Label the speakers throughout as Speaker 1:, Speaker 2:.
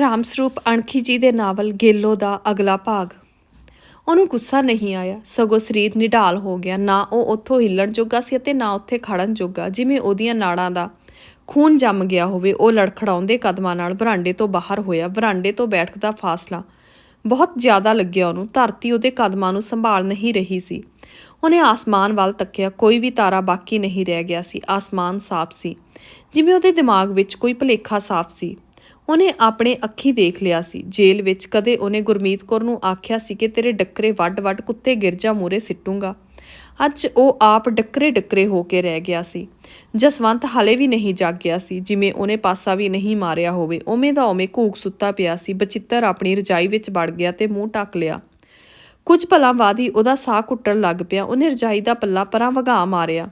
Speaker 1: ਰਾਮ ਸਰੂਪ ਅਣਖੀ ਜੀ ਦੇ ਨਾਵਲ ਗੇਲੋ ਦਾ ਅਗਲਾ ਭਾਗ। ਉਹਨੂੰ ਗੁੱਸਾ ਨਹੀਂ ਆਇਆ। ਸਗੋਂ ਸਰੀਰ ਨਿਢਾਲ ਹੋ ਗਿਆ। ਨਾ ਉਹ ਉੱਥੋਂ ਹਿੱਲਣ ਜੋਗਾ ਸੀ ਅਤੇ ਨਾ ਉੱਥੇ ਖੜਨ ਜੋਗਾ। ਜਿਵੇਂ ਉਹਦੀਆਂ ਨਾੜਾਂ ਦਾ ਖੂਨ ਜੰਮ ਗਿਆ ਹੋਵੇ, ਉਹ ਲੜਖੜਾਉਂਦੇ ਕਦਮਾਂ ਨਾਲ ਬਰਾਂਡੇ ਤੋਂ ਬਾਹਰ ਹੋਇਆ। ਬਰਾਂਡੇ ਤੋਂ ਬੈਠਕ ਦਾ ਫਾਸਲਾ ਬਹੁਤ ਜ਼ਿਆਦਾ ਲੱਗਿਆ ਉਹਨੂੰ। ਧਰਤੀ ਉਹਦੇ ਕਦਮਾਂ ਨੂੰ ਸੰਭਾਲ ਨਹੀਂ ਰਹੀ ਸੀ। ਉਹਨੇ ਆਸਮਾਨ ਵੱਲ ਤੱਕਿਆ। ਕੋਈ ਵੀ ਤਾਰਾ ਬਾਕੀ ਨਹੀਂ ਰਹਿ ਗਿਆ ਸੀ। ਆਸਮਾਨ ਸਾਫ਼ ਸੀ। ਜਿਵੇਂ ਉਹਦੇ ਦਿਮਾਗ ਵਿੱਚ ਕੋਈ ਭੁਲੇਖਾ ਸਾਫ਼ ਸੀ। ਉਹਨੇ ਆਪਣੇ ਅੱਖੀ ਦੇਖ ਲਿਆ ਸੀ। ਜੇਲ੍ਹ ਵਿੱਚ ਕਦੇ ਉਹਨੇ ਗੁਰਮੀਤ ਕੌਰ ਨੂੰ ਆਖਿਆ ਸੀ ਕਿ ਤੇਰੇ ਡੱਕਰੇ ਵੱਡ-ਵੱਡ ਕੁੱਤੇ ਗਿਰਜਾ ਮੂਰੇ ਸਿੱਟੂੰਗਾ। ਅੱਜ ਉਹ ਆਪ ਡੱਕਰੇ ਡੱਕਰੇ ਹੋ ਕੇ ਰਹਿ ਗਿਆ ਸੀ। ਜਸਵੰਤ ਹਲੇ ਵੀ ਨਹੀਂ ਜਾਗ ਗਿਆ ਸੀ, ਜਿਵੇਂ ਉਹਨੇ ਪਾਸਾ ਵੀ ਨਹੀਂ ਮਾਰਿਆ ਹੋਵੇ। ਉਵੇਂ ਦਾ ਉਵੇਂ ਘੂਕ ਸੁੱਤਾ ਪਿਆ ਸੀ, ਬਚਿੱਤਰ ਆਪਣੀ ਰਜਾਈ ਵਿੱਚ ਵੜ ਗਿਆ ਤੇ ਮੂੰਹ ਢੱਕ ਲਿਆ। ਕੁਝ ਪਲਾਂ ਬਾਅਦ ਹੀ ਉਹਦਾ ਸਾਹ ਘੁੱਟਣ ਲੱਗ ਪਿਆ। ਉਹਨੇ ਰਜਾਈ ਦਾ ਪੱਲਾ ਪਰਾਂ ਵਗਾ ਮਾਰਿਆ।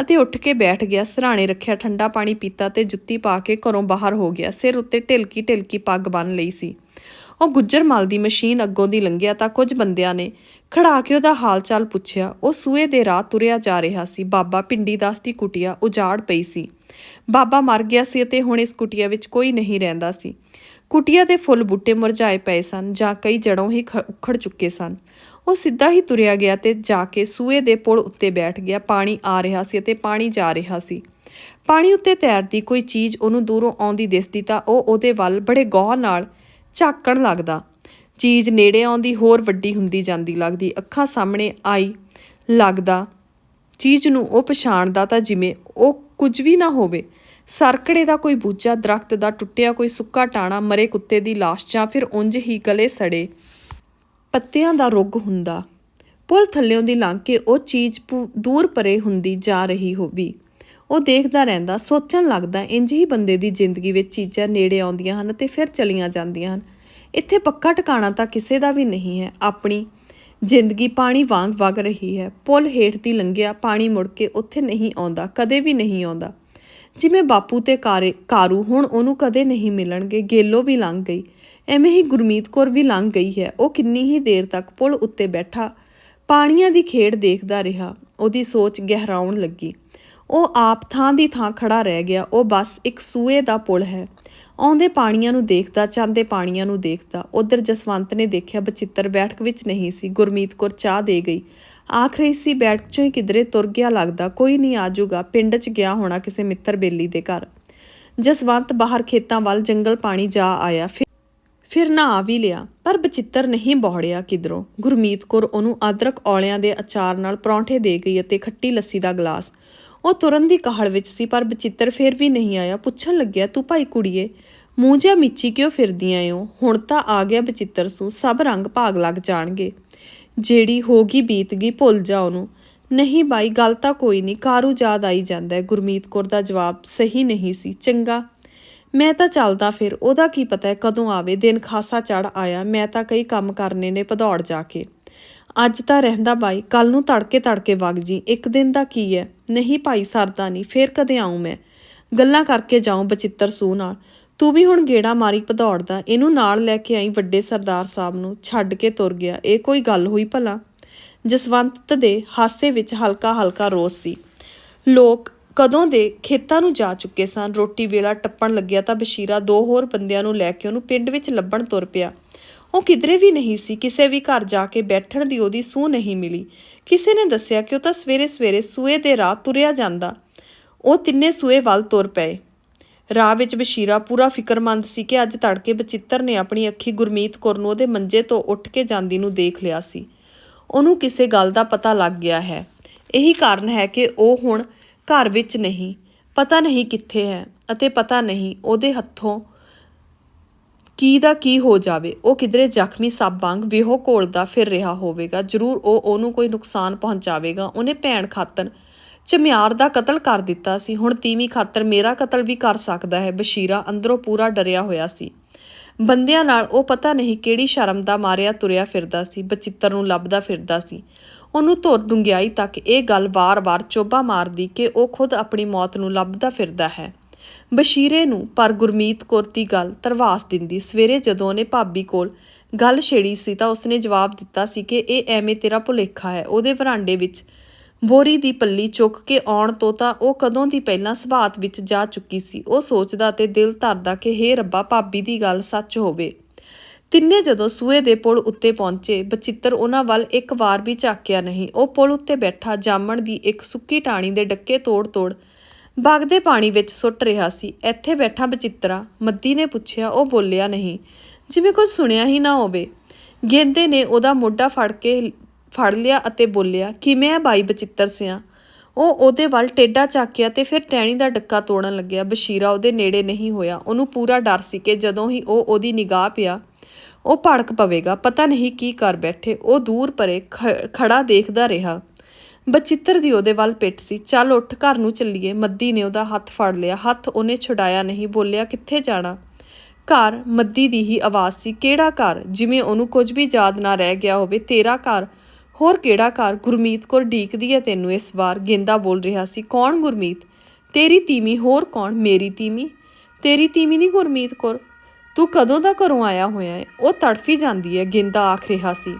Speaker 1: ਅਤੇ ਉੱਠ ਕੇ ਬੈਠ ਗਿਆ। ਸਰਾਣੇ ਰੱਖਿਆ, ਠੰਡਾ ਪਾਣੀ ਪੀਤਾ ਤੇ ਜੁੱਤੀ ਪਾ ਕੇ ਘਰੋਂ ਬਾਹਰ ਹੋ ਗਿਆ। ਸਿਰ ਉੱਤੇ ਢਿਲਕੀ ਢਿਲਕੀ ਪੱਗ ਬੰਨ ਲਈ ਸੀ। ਉਹ ਗੁੱਜਰ ਗੁੱਜਰਮਲ ਦੀ ਮਸ਼ੀਨ ਅੱਗੋਂ ਦੀ ਲੰਘਿਆ ਤਾਂ ਕੁਝ ਬੰਦਿਆਂ ਨੇ ਖੜਾ ਕੇ ਉਹਦਾ ਹਾਲ ਚਾਲ ਪੁੱਛਿਆ। ਉਹ ਸੂਏ ਦੇ ਰਾਹ ਤੁਰਿਆ ਜਾ ਰਿਹਾ ਸੀ। ਬਾਬਾ ਪਿੰਡੀ ਦਾਸ ਦੀ ਕੁਟਿਆ ਉਜਾੜ ਪਈ ਸੀ। ਬਾਬਾ ਮਰ ਗਿਆ ਸੀ ਅਤੇ ਹੁਣ ਇਸ ਕੁਟਿਆ ਵਿੱਚ ਕੋਈ ਨਹੀਂ ਰਹਿੰਦਾ ਸੀ। ਕੁਟਿਆ ਦੇ ਫੁੱਲ ਬੂਟੇ ਮੁਰਝਾਏ ਪਏ ਸਨ ਜਾਂ ਕਈ ਜੜੋਂ ਹੀ ਖ- ਉਖੜ ਚੁੱਕੇ ਸਨ। ਉਹ ਸਿੱਧਾ ਹੀ ਤੁਰਿਆ ਗਿਆ ਤੇ ਜਾ ਕੇ ਸੂਏ ਦੇ ਪੁਲ ਉੱਤੇ ਬੈਠ ਗਿਆ। ਪਾਣੀ ਆ ਰਿਹਾ ਸੀ ਅਤੇ ਪਾਣੀ ਜਾ ਰਿਹਾ ਸੀ। ਪਾਣੀ ਉੱਤੇ ਤੈਰਦੀ ਕੋਈ ਚੀਜ਼ ਉਹਨੂੰ ਦੂਰੋਂ ਆਉਂਦੀ ਦਿਸਦੀ ਤਾਂ ਉਹ ਉਹਦੇ ਵੱਲ ਬੜੇ ਗੌਰ ਨਾਲ ਝਾਕਣ ਲੱਗਦਾ। ਚੀਜ਼ ਨੇੜੇ ਆਉਂਦੀ, ਹੋਰ ਵੱਡੀ ਹੁੰਦੀ ਜਾਂਦੀ ਲੱਗਦੀ। ਅੱਖਾਂ ਸਾਹਮਣੇ ਆਈ, ਲੱਗਦਾ ਚੀਜ਼ ਨੂੰ ਉਹ ਪਛਾਣਦਾ ਤਾਂ ਜਿਵੇਂ ਉਹ ਕੁਝ ਵੀ ਨਾ ਹੋਵੇ। ਸਰਕੜੇ ਦਾ ਕੋਈ ਬੂਝਾ, ਦਰਖਤ ਦਾ ਟੁੱਟਿਆ ਕੋਈ ਸੁੱਕਾ ਟਾਣਾ, ਮਰੇ ਕੁੱਤੇ ਦੀ ਲਾਸ਼ ਜਾਂ ਫਿਰ ਉਂਝ ਹੀ ਗਲੇ ਸੜੇ ਪੱਤਿਆਂ ਦਾ ਰੁੱਗ ਹੁੰਦਾ। ਪੁਲ ਥੱਲਿਓਂ ਦੀ ਲੰਘ ਕੇ ਉਹ ਚੀਜ਼ ਪੁ- ਦੂਰ ਪਰੇ ਹੁੰਦੀ ਜਾ ਰਹੀ ਹੋਵੀ। ਉਹ ਦੇਖਦਾ ਰਹਿੰਦਾ, ਸੋਚਣ ਲੱਗਦਾ ਇੰਜ ਹੀ ਬੰਦੇ ਦੀ ਜ਼ਿੰਦਗੀ ਵਿੱਚ ਚੀਜ਼ਾਂ ਨੇੜੇ ਆਉਂਦੀਆਂ ਹਨ ਤੇ ਫਿਰ ਚਲੀਆਂ ਜਾਂਦੀਆਂ ਹਨ। ਇੱਥੇ ਪੱਕਾ ਟਿਕਾਣਾ ਤਾਂ ਕਿਸੇ ਦਾ ਵੀ ਨਹੀਂ ਹੈ, ਆਪਣੀ ਜ਼ਿੰਦਗੀ ਪਾਣੀ ਵਾਂਗ ਵਗ ਰਹੀ ਹੈ। ਪੁਲ ਹੇਠ ਦੀ ਲੰਘਿਆ ਪਾਣੀ ਮੁੜ ਕੇ ਉੱਥੇ ਨਹੀਂ ਆਉਂਦਾ, ਕਦੇ ਵੀ ਨਹੀਂ ਆਉਂਦਾ। ਜਿਵੇਂ ਬਾਪੂ ਤੇ ਕਾਰੇ, ਕਾਰੂ ਹੁਣ ਉਹਨੂੰ ਕਦੇ ਨਹੀਂ ਮਿਲਣਗੇ, ਗੇਲੋ ਵੀ ਲੰਘ ਗਈ। ਐਵੇਂ ਹੀ ਗੁਰਮੀਤ ਕੌਰ ਵੀ ਲੰਘ ਗਈ ਹੈ। ਉਹ ਕਿੰਨੀ ਹੀ ਦੇਰ ਤੱਕ ਪੁਲ ਉੱਤੇ ਬੈਠਾ, ਪਾਣੀਆਂ ਦੀ ਖੇਡ ਦੇਖਦਾ ਰਿਹਾ, ਉਹਦੀ ਸੋਚ ਗਹਿਰਾਉਣ ਲੱਗੀ। ਉਹ ਆਪ ਥਾਂ ਦੀ ਥਾਂ ਖੜਾ ਰਹਿ ਗਿਆ, ਉਹ ਬਸ ਇੱਕ ਸੂਏ ਦਾ ਪੁਲ ਹੈ। ਆਉਂਦੇ ਪਾਣੀਆਂ ਨੂੰ ਦੇਖਦਾ, ਜਾਂਦੇ ਪਾਣੀਆਂ ਨੂੰ ਦੇਖਦਾ, ਉਧਰ ਜਸਵੰਤ ਨੇ ਦੇਖਿਆ ਬਚਿੱਤਰ ਬੈਠਕ ਵਿੱਚ ਨਹੀਂ ਸੀ, ਗੁਰਮੀਤ ਕੌਰ ਚਾਹ ਦੇ ਗਈ। ਆਖ ਰਹੀ ਸੀ, ਬੈਠਕ ਚੋਂ ਹੀ ਕਿਧਰੇ ਤੁਰ ਗਿਆ ਲੱਗਦਾ, ਕੋਈ ਨਹੀਂ ਆਜੂਗਾ ਪਿੰਡ 'ਚ ਗਿਆ ਹੋਣਾ ਕਿਸੇ ਮਿੱਤਰ ਬੇਲੀ ਦੇ ਘਰ। ਜਸਵੰਤ ਬਾਹਰ ਖੇਤਾਂ ਵੱਲ ਜੰਗਲ ਪਾਣੀ ਜਾ ਆਇਆ ਫਿਰ ਨਹਾ ਵੀ ਲਿਆ, ਪਰ ਬਚਿੱਤਰ ਨਹੀਂ ਬੋੜਿਆ ਕਿਧਰੋਂ। ਗੁਰਮੀਤ ਕੌਰ ਉਹਨੂੰ ਅਦਰਕ ਔਲਿਆਂ ਦੇ ਅਚਾਰ ਨਾਲ ਪਰੌਂਠੇ ਦੇ ਗਈ ਅਤੇ ਖੱਟੀ ਲੱਸੀ ਦਾ ਗਲਾਸ। ਉਹ ਤੁਰਨ ਦੀ ਕਾਹਲ ਵਿੱਚ ਸੀ, ਪਰ ਬਚਿੱਤਰ ਫਿਰ ਵੀ ਨਹੀਂ ਆਇਆ। ਪੁੱਛਣ ਲੱਗਿਆ, ਤੂੰ ਭਾਈ ਕੁੜੀਏ, ਮੂੰਹ ਜਿਹਾ ਮਿੱਚੀ ਕਿਉਂ ਫਿਰਦੀਆਂ ਓ ਹੁਣ ਤਾਂ ਆ ਗਿਆ ਬਚਿੱਤਰ ਸੂ, ਸਭ ਰੰਗ ਭਾਗ ਲੱਗ ਜਾਣਗੇ। ਜਿਹੜੀ ਹੋ ਗਈ ਬੀਤ ਗਈ, ਭੁੱਲ ਜਾ ਉਹਨੂੰ। ਨਹੀਂ ਬਾਈ, ਗੱਲ ਤਾਂ ਕੋਈ ਨਹੀਂ ਕਾਰੂ ਯਾਦ ਆਈ ਜਾਂਦਾ ਹੈ? ਗੁਰਮੀਤ ਕੌਰ ਦਾ ਜਵਾਬ ਸਹੀ ਨਹੀਂ ਸੀ। ਚੰਗਾ ਮੈਂ ਤਾਂ ਚੱਲਦਾ ਫਿਰ, ਉਹਦਾ ਕੀ ਪਤਾ ਕਦੋਂ ਆਵੇ, ਦਿਨ ਖਾਸਾ ਚੜ ਆਇਆ, ਮੈਂ ਤਾਂ ਕਈ ਕੰਮ ਕਰਨੇ ਨੇ ਭਦੌੜ ਜਾ ਕੇ। ਅੱਜ ਤਾਂ ਰਹਿੰਦਾ ਬਾਈ ਕੱਲ ਨੂੰ ਤੜਕੇ ਤੜਕੇ ਵਗ ਜੀ, ਇੱਕ ਦਿਨ ਦਾ ਕੀ ਹੈ? ਨਹੀਂ ਭਾਈ, ਸਰਦਾ ਨਹੀਂ, ਫੇਰ ਕਦੇ ਆਉਂ ਮੈਂ। ਗੱਲਾਂ ਕਰਕੇ ਜਾਉਂ ਬਚਿੱਤਰ ਸੂ ਨਾਲ। ਤੂੰ ਵੀ ਹੁਣ ਗੇੜਾ ਮਾਰੀ ਭਦੌੜ ਦਾ, ਇਹਨੂੰ ਨਾਲ ਲੈ ਕੇ ਆਈ ਵੱਡੇ ਸਰਦਾਰ ਸਾਹਿਬ ਨੂੰ, ਛੱਡ ਕੇ ਤੁਰ ਗਿਆ, ਇਹ ਕੋਈ ਗੱਲ ਹੋਈ ਭਲਾ? ਜਸਵੰਤ ਦੇ ਹਾਸੇ ਵਿੱਚ ਹਲਕਾ ਹਲਕਾ ਰੋਸ ਸੀ। ਲੋਕ ਕਦੋਂ ਦੇ ਖੇਤਾਂ ਨੂੰ ਜਾ ਚੁੱਕੇ ਸਨ। ਰੋਟੀ ਵੇਲਾ ਟੱਪਣ ਲੱਗਿਆ ਤਾਂ ਬਸ਼ੀਰਾ ਦੋ ਹੋਰ ਬੰਦਿਆਂ ਨੂੰ ਲੈ ਕੇ ਉਹਨੂੰ ਪਿੰਡ ਵਿੱਚ ਲੱਭਣ ਤੁਰ ਪਿਆ। ਉਹ ਕਿਧਰੇ ਵੀ ਨਹੀਂ ਸੀ। ਕਿਸੇ ਵੀ ਘਰ ਜਾ ਕੇ ਬੈਠਣ ਦੀ ਉਹਦੀ ਸੂਹ ਨਹੀਂ ਮਿਲੀ। ਕਿਸੇ ਨੇ ਦੱਸਿਆ ਕਿ ਉਹ ਤਾਂ ਸਵੇਰੇ ਸਵੇਰੇ ਸੂਏ ਦੇ ਰਾਹ ਤੁਰਿਆ ਜਾਂਦਾ। ਉਹ ਤਿੰਨੇ ਸੂਏ ਵੱਲ ਤੁਰ ਪਏ। ਰਾਹ ਵਿੱਚ ਬਸ਼ੀਰਾ ਪੂਰਾ ਫਿਕਰਮੰਦ ਸੀ ਕਿ ਅੱਜ ਤੜਕੇ ਬਚਿੱਤਰ ਨੇ ਆਪਣੀ ਅੱਖੀ ਗੁਰਮੀਤ ਕੌਰ ਨੂੰ ਉਹਦੇ ਮੰਜੇ ਤੋਂ ਉੱਠ ਕੇ ਜਾਂਦੀ ਨੂੰ ਦੇਖ ਲਿਆ ਸੀ। ਉਹਨੂੰ ਕਿਸੇ ਗੱਲ ਦਾ ਪਤਾ ਲੱਗ ਗਿਆ ਹੈ। ਇਹੀ ਕਾਰਨ ਹੈ ਕਿ ਉਹ ਹੁਣ ਘਰ ਵਿੱਚ ਨਹੀਂ, ਪਤਾ ਨਹੀਂ ਕਿੱਥੇ ਹੈ ਅਤੇ ਪਤਾ ਨਹੀਂ ਉਹਦੇ ਹੱਥੋਂ ਕੀ ਦਾ ਕੀ ਹੋ ਜਾਵੇ। ਉਹ ਕਿਧਰੇ ਜ਼ਖਮੀ ਸੱਪ ਵਾਂਗ ਵਿਹੋ ਘੋਲਦਾ ਫਿਰ ਰਿਹਾ ਹੋਵੇਗਾ। ਜ਼ਰੂਰ ਉਹ ਉਹਨੂੰ ਕੋਈ ਨੁਕਸਾਨ ਪਹੁੰਚਾਵੇਗਾ। ਉਹਨੇ ਭੈਣ ਖਾਤਰ ਚਮਿਆਰ ਦਾ ਕਤਲ ਕਰ ਦਿੱਤਾ ਸੀ। ਹੁਣ ਤੀਵੀਂ ਖਾਤਰ ਮੇਰਾ ਕਤਲ ਵੀ ਕਰ ਸਕਦਾ ਹੈ। ਬਸ਼ੀਰਾ ਅੰਦਰੋਂ ਪੂਰਾ ਡਰਿਆ ਹੋਇਆ ਸੀ। ਬੰਦਿਆਂ ਨਾਲ ਉਹ ਪਤਾ ਨਹੀਂ ਕਿਹੜੀ ਸ਼ਰਮ ਦਾ ਮਾਰਿਆ, ਤੁਰਿਆ ਫਿਰਦਾ ਸੀ, ਬਚਿੱਤਰ ਨੂੰ ਲੱਭਦਾ ਫਿਰਦਾ ਸੀ। ਉਹਨੂੰ ਧੁਰ ਡੁੰਗਿਆਈ ਤੱਕ ਇਹ ਗੱਲ ਵਾਰ-ਵਾਰ ਚੋਬਾ ਮਾਰਦੀ ਕਿ ਉਹ ਖੁਦ ਆਪਣੀ ਮੌਤ ਨੂੰ ਲੱਭਦਾ ਫਿਰਦਾ ਹੈ। ਬਸ਼ੀਰੇ ਨੂੰ ਪਰ ਗੁਰਮੀਤ ਕੌਰ ਦੀ ਗੱਲ ਤਰਵਾਸ ਦਿੰਦੀ। ਸਵੇਰੇ ਜਦੋਂ ਉਹਨੇ ਭਾਬੀ ਕੋਲ ਗੱਲ ਛੇੜੀ ਸੀ ਤਾਂ ਉਸਨੇ ਜਵਾਬ ਦਿੱਤਾ ਸੀ ਕਿ ਇਹ ਐਵੇਂ ਤੇਰਾ ਭੁਲੇਖਾ ਹੈ। ਉਹਦੇ ਵਰਾਂਡੇ ਵਿੱਚ ਬੋਰੀ ਦੀ ਪੱਲੀ ਚੁੱਕ ਕੇ ਆਉਣ ਤੋਂ ਤਾਂ ਉਹ ਕਦੋਂ ਦੀ ਪਹਿਲਾਂ ਸੁਭਾਤ ਵਿੱਚ ਜਾ ਚੁੱਕੀ ਸੀ, ਉਹ ਸੋਚਦਾ ਤੇ ਦਿਲ ਧਰਦਾ ਕਿ ਹੇ ਰੱਬਾ, ਭਾਬੀ ਦੀ ਗੱਲ ਸੱਚ ਹੋਵੇ। ਤਿੰਨੇ ਜਦੋਂ ਸੂਏ ਦੇ ਪੁਲ ਉੱਤੇ ਪਹੁੰਚੇ, ਬਚਿੱਤਰ ਉਹਨਾਂ ਵੱਲ ਇੱਕ ਵਾਰ ਵੀ ਝਾਕਿਆ ਨਹੀਂ। ਉਹ ਪੁਲ ਉੱਤੇ ਬੈਠਾ, ਜਾਮਣ ਦੀ ਇੱਕ ਸੁੱਕੀ ਟਾਣੀ ਦੇ ਡੱਕੇ ਤੋੜ-ਤੋੜ ਵਗਦੇ ਪਾਣੀ ਵਿੱਚ ਸੁੱਟ ਰਿਹਾ ਸੀ। ਇੱਥੇ ਬੈਠਾ ਬਚਿੱਤਰਾ, ਮੱਦੀ ਨੇ ਪੁੱਛਿਆ, ਉਹ ਬੋਲਿਆ ਨਹੀਂ, ਜਿਵੇਂ ਕੁਝ ਸੁਣਿਆ ਹੀ ਨਾ ਹੋਵੇ। ਗੇਂਦੇ ਨੇ ਉਹਦਾ ਮੋਢਾ ਫੜ ਕੇ ਫੜ ਲਿਆ ਅਤੇ ਬੋਲਿਆ, ਕਿਵੇਂ ਆ ਬਾਈ ਬਚਿੱਤਰ ਸਿਆ? ਉਹ ਉਹਦੇ ਵੱਲ ਟੇਡਾ ਚੱਕਿਆ ਤੇ ਫਿਰ ਟਹਿਣੀ ਦਾ ਡੱਕਾ ਤੋੜਨ ਲੱਗਿਆ। ਬਸ਼ੀਰਾ ਉਹਦੇ ਨੇੜੇ ਨਹੀਂ ਹੋਇਆ। ਉਹਨੂੰ ਪੂਰਾ ਡਰ ਸੀ ਕਿ ਜਦੋਂ ਹੀ ਉਹ ਉਹਦੀ ਨਿਗਾਹ ਪਿਆ, ਉਹ ਭੜਕ ਪਵੇਗਾ। ਪਤਾ ਨਹੀਂ ਕੀ ਕਰ ਬੈਠੇ। ਉਹ ਦੂਰ ਪਰੇ ਖੜਾ ਦੇਖਦਾ ਰਿਹਾ। ਬਚਿੱਤਰ ਦੀ ਉਹਦੇ ਵੱਲ ਪਿੱਠ ਸੀ। ਚੱਲ ਉੱਠ, ਘਰ ਨੂੰ ਚੱਲੀਏ। ਮੱਦੀ ਨੇ ਉਹਦਾ ਹੱਥ ਫੜ ਲਿਆ। ਹੱਥ ਉਹਨੇ ਛੁਡਾਇਆ ਨਹੀਂ। ਬੋਲਿਆ, ਕਿੱਥੇ ਜਾਣਾ? ਘਰ। ਮੱਦੀ ਦੀ ਹੀ ਆਵਾਜ਼ ਸੀ। ਕਿਹੜਾ ਘਰ? ਜਿਵੇਂ ਉਹਨੂੰ ਕੁਝ ਵੀ ਯਾਦ ਨਾ ਰਹਿ ਗਿਆ ਹੋਵੇ, ਤੇਰਾ ਘਰ। ਹੋਰ ਕਿਹੜਾ ਘਰ ਗੁਰਮੀਤ ਕੌਰ ਢੀਕਦੀ ਹੈ? ਤੈਨੂੰ ਇਸ ਵਾਰ ਗੇਂਦਾ ਬੋਲ ਰਿਹਾ ਸੀ। ਕੌਣ ਗੁਰਮੀਤ? ਤੇਰੀ ਤੀਮੀ, ਹੋਰ ਕੌਣ? ਮੇਰੀ ਤੀਮੀ? ਤੇਰੀ ਤੀਵੀਂ ਨਹੀਂ ਗੁਰਮੀਤ ਕੌਰ। ਤੂੰ ਕਦੋਂ ਦਾ ਘਰੋਂ ਆਇਆ ਹੋਇਆ ਹੈ ਉਹ ਤੜਫੀ ਜਾਂਦੀ ਹੈ। ਗੇਂਦਾ ਆਖ ਰਿਹਾ ਸੀ।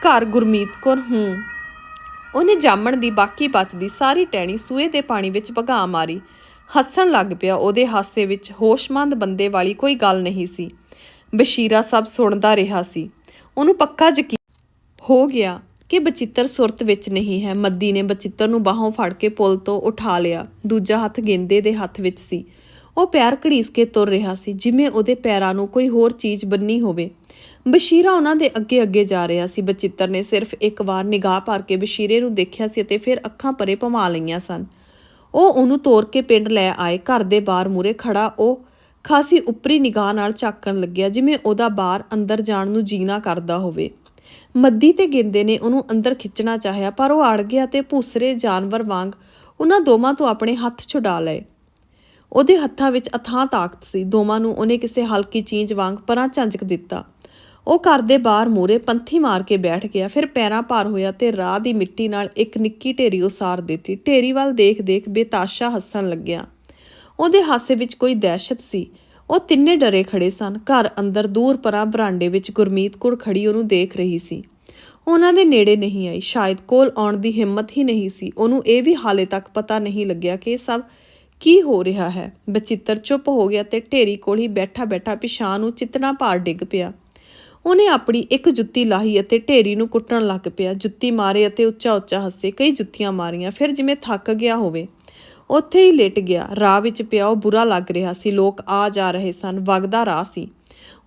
Speaker 1: ਘਰ ਗੁਰਮੀਤ ਕੌਰ, ਹੂੰ। ਉਹਨੇ ਜਾਮਣ ਦੀ ਬਾਕੀ ਬਚਦੀ ਸਾਰੀ ਟਹਿਣੀ ਸੂਏ ਦੇ ਪਾਣੀ ਵਿੱਚ ਭਗਾ ਮਾਰੀ। ਹੱਸਣ ਲੱਗ ਪਿਆ। ਉਹਦੇ ਹਾਸੇ ਵਿੱਚ ਹੋਸ਼ਮੰਦ ਬੰਦੇ ਵਾਲੀ ਕੋਈ ਗੱਲ ਨਹੀਂ ਸੀ। ਬਸ਼ੀਰਾ ਸਭ ਸੁਣਦਾ ਰਿਹਾ ਸੀ। ਉਹਨੂੰ ਪੱਕਾ ਯਕੀਨ ਹੋ ਗਿਆ। ਕਿ ਬਚਿੱਤਰ ਸੁਰਤ ਵਿੱਚ ਨਹੀਂ ਹੈ। ਮੱਦੀ ਨੇ ਬਚਿੱਤਰ ਨੂੰ ਬਾਹੋਂ ਫੜ ਕੇ ਪੁਲ ਤੋਂ ਉਠਾ ਲਿਆ। ਦੂਜਾ ਹੱਥ ਗੇਂਦੇ ਦੇ ਹੱਥ ਵਿੱਚ ਸੀ। ਉਹ ਪੈਰ ਘੜੀਸ ਕੇ ਤੁਰ ਰਿਹਾ ਸੀ, ਜਿਵੇਂ ਉਹਦੇ ਪੈਰਾਂ ਨੂੰ ਕੋਈ ਹੋਰ ਚੀਜ਼ ਬੰਨੀ ਹੋਵੇ। ਬਸ਼ੀਰਾ ਉਹਨਾਂ ਦੇ ਅੱਗੇ ਅੱਗੇ ਜਾ ਰਿਹਾ ਸੀ। ਬਚਿੱਤਰ ਨੇ ਸਿਰਫ ਇੱਕ ਵਾਰ ਨਿਗਾਹ ਭਰ ਕੇ ਬਸ਼ੀਰੇ ਨੂੰ ਦੇਖਿਆ ਸੀ ਅਤੇ ਫਿਰ ਅੱਖਾਂ ਪਰੇ ਭਮਾ ਲਈਆਂ ਸਨ। ਉਹ ਉਹਨੂੰ ਤੋਰ ਕੇ ਪਿੰਡ ਲੈ ਆਏ। ਘਰ ਦੇ ਬਾਹਰ ਮੂਰੇ ਖੜਾ ਉਹ ਖਾਸੀ ਉੱਪਰੀ ਨਿਗਾਹ ਨਾਲ ਝਾਕਣ ਲੱਗਿਆ, ਜਿਵੇਂ ਉਹਦਾ ਬਾਹਰ ਅੰਦਰ ਜਾਣ ਨੂੰ ਜੀਣਾ ਕਰਦਾ ਹੋਵੇ। ਮੱਦੀ ਤੇ ਗੇਂਦੇ ਨੇ ਉਹਨੂੰ ਅੰਦਰ ਖਿੱਚਣਾ ਚਾਹਿਆ, ਪਰ ਉਹ ਅੜ ਗਿਆ ਤੇ ਭੂਸਰੇ ਜਾਨਵਰ ਵਾਂਗ ਉਹਨਾਂ ਦੋਵਾਂ ਤੋਂ ਆਪਣੇ ਹੱਥ ਛੁਡਾ ਲਏ। ਉਹਦੇ ਹੱਥਾਂ ਵਿੱਚ ਅਥਾਹ ਤਾਕਤ ਸੀ। ਦੋਵਾਂ ਨੂੰ ਉਹਨੇ ਕਿਸੇ ਹਲਕੀ ਚੀਜ਼ ਵਾਂਗ ਪਰਾਂ ਝੰਜਕ ਦਿੱਤਾ। ਉਹ ਘਰ ਦੇ ਬਾਹਰ ਮੂਰੇ ਪੰਥੀ ਮਾਰ ਕੇ ਬੈਠ ਗਿਆ, ਫਿਰ ਪੈਰਾਂ ਭਾਰ ਹੋਇਆ ਤੇ ਰਾਹ ਦੀ ਮਿੱਟੀ ਨਾਲ ਇੱਕ ਨਿੱਕੀ ਢੇਰੀ ਉਸਾਰ ਦਿੱਤੀ। ਢੇਰੀ ਵੱਲ ਦੇਖ-ਦੇਖ ਬੇਤਾਸ਼ਾ ਹੱਸਣ ਲੱਗਿਆ। ਉਹਦੇ ਹਾਸੇ ਵਿੱਚ ਕੋਈ ਦਹਿਸ਼ਤ ਸੀ। ਉਹ ਤਿੰਨੇ ਡਰੇ ਖੜੇ ਸਨ। ਘਰ ਅੰਦਰ ਦੂਰ ਪਰਾਂ ਬਰਾਂਡੇ ਵਿੱਚ ਗੁਰਮੀਤ ਕੌਰ ਖੜੀ ਉਹਨੂੰ ਦੇਖ ਰਹੀ ਸੀ। ਉਹਨਾਂ ਦੇ ਨੇੜੇ ਨਹੀਂ ਆਈ। ਸ਼ਾਇਦ ਕੋਲ ਆਉਣ ਦੀ ਹਿੰਮਤ ਹੀ ਨਹੀਂ ਸੀ। ਉਹਨੂੰ ਇਹ ਵੀ ਹਾਲੇ ਤੱਕ ਪਤਾ ਨਹੀਂ ਲੱਗਿਆ ਕਿ ਇਹ ਸਭ ਕੀ ਹੋ ਰਿਹਾ ਹੈ। ਬਚਿੱਤਰ ਚੁੱਪ ਹੋ ਗਿਆ ਤੇ ਢੇਰੀ ਕੋਲ ਹੀ ਬੈਠਾ ਬੈਠਾ ਪਿਛਾਂ ਨੂੰ ਚਿਤਨਾ ਭਾਰ ਡਿੱਗ ਪਿਆ। ਉਹਨੇ ਆਪਣੀ ਇੱਕ ਜੁੱਤੀ ਲਾਹੀ ਅਤੇ ਢੇਰੀ ਨੂੰ ਕੁੱਟਣ ਲੱਗ ਪਿਆ। ਜੁੱਤੀ ਮਾਰੇ ਅਤੇ ਉੱਚਾ ਉੱਚਾ ਹੱਸੇ। ਕਈ ਜੁੱਤੀਆਂ ਮਾਰੀਆਂ। ਫਿਰ ਜਿਵੇਂ ਥੱਕ ਗਿਆ ਹੋਵੇ। ਉੱਥੇ ਹੀ ਲੇਟ ਗਿਆ। ਰਾਹ ਵਿੱਚ ਪਿਆ, ਉਹ ਬੁਰਾ ਲੱਗ ਰਿਹਾ ਸੀ। ਲੋਕ ਆ ਜਾ ਰਹੇ ਸਨ। ਵਗਦਾ ਰਾਹ ਸੀ।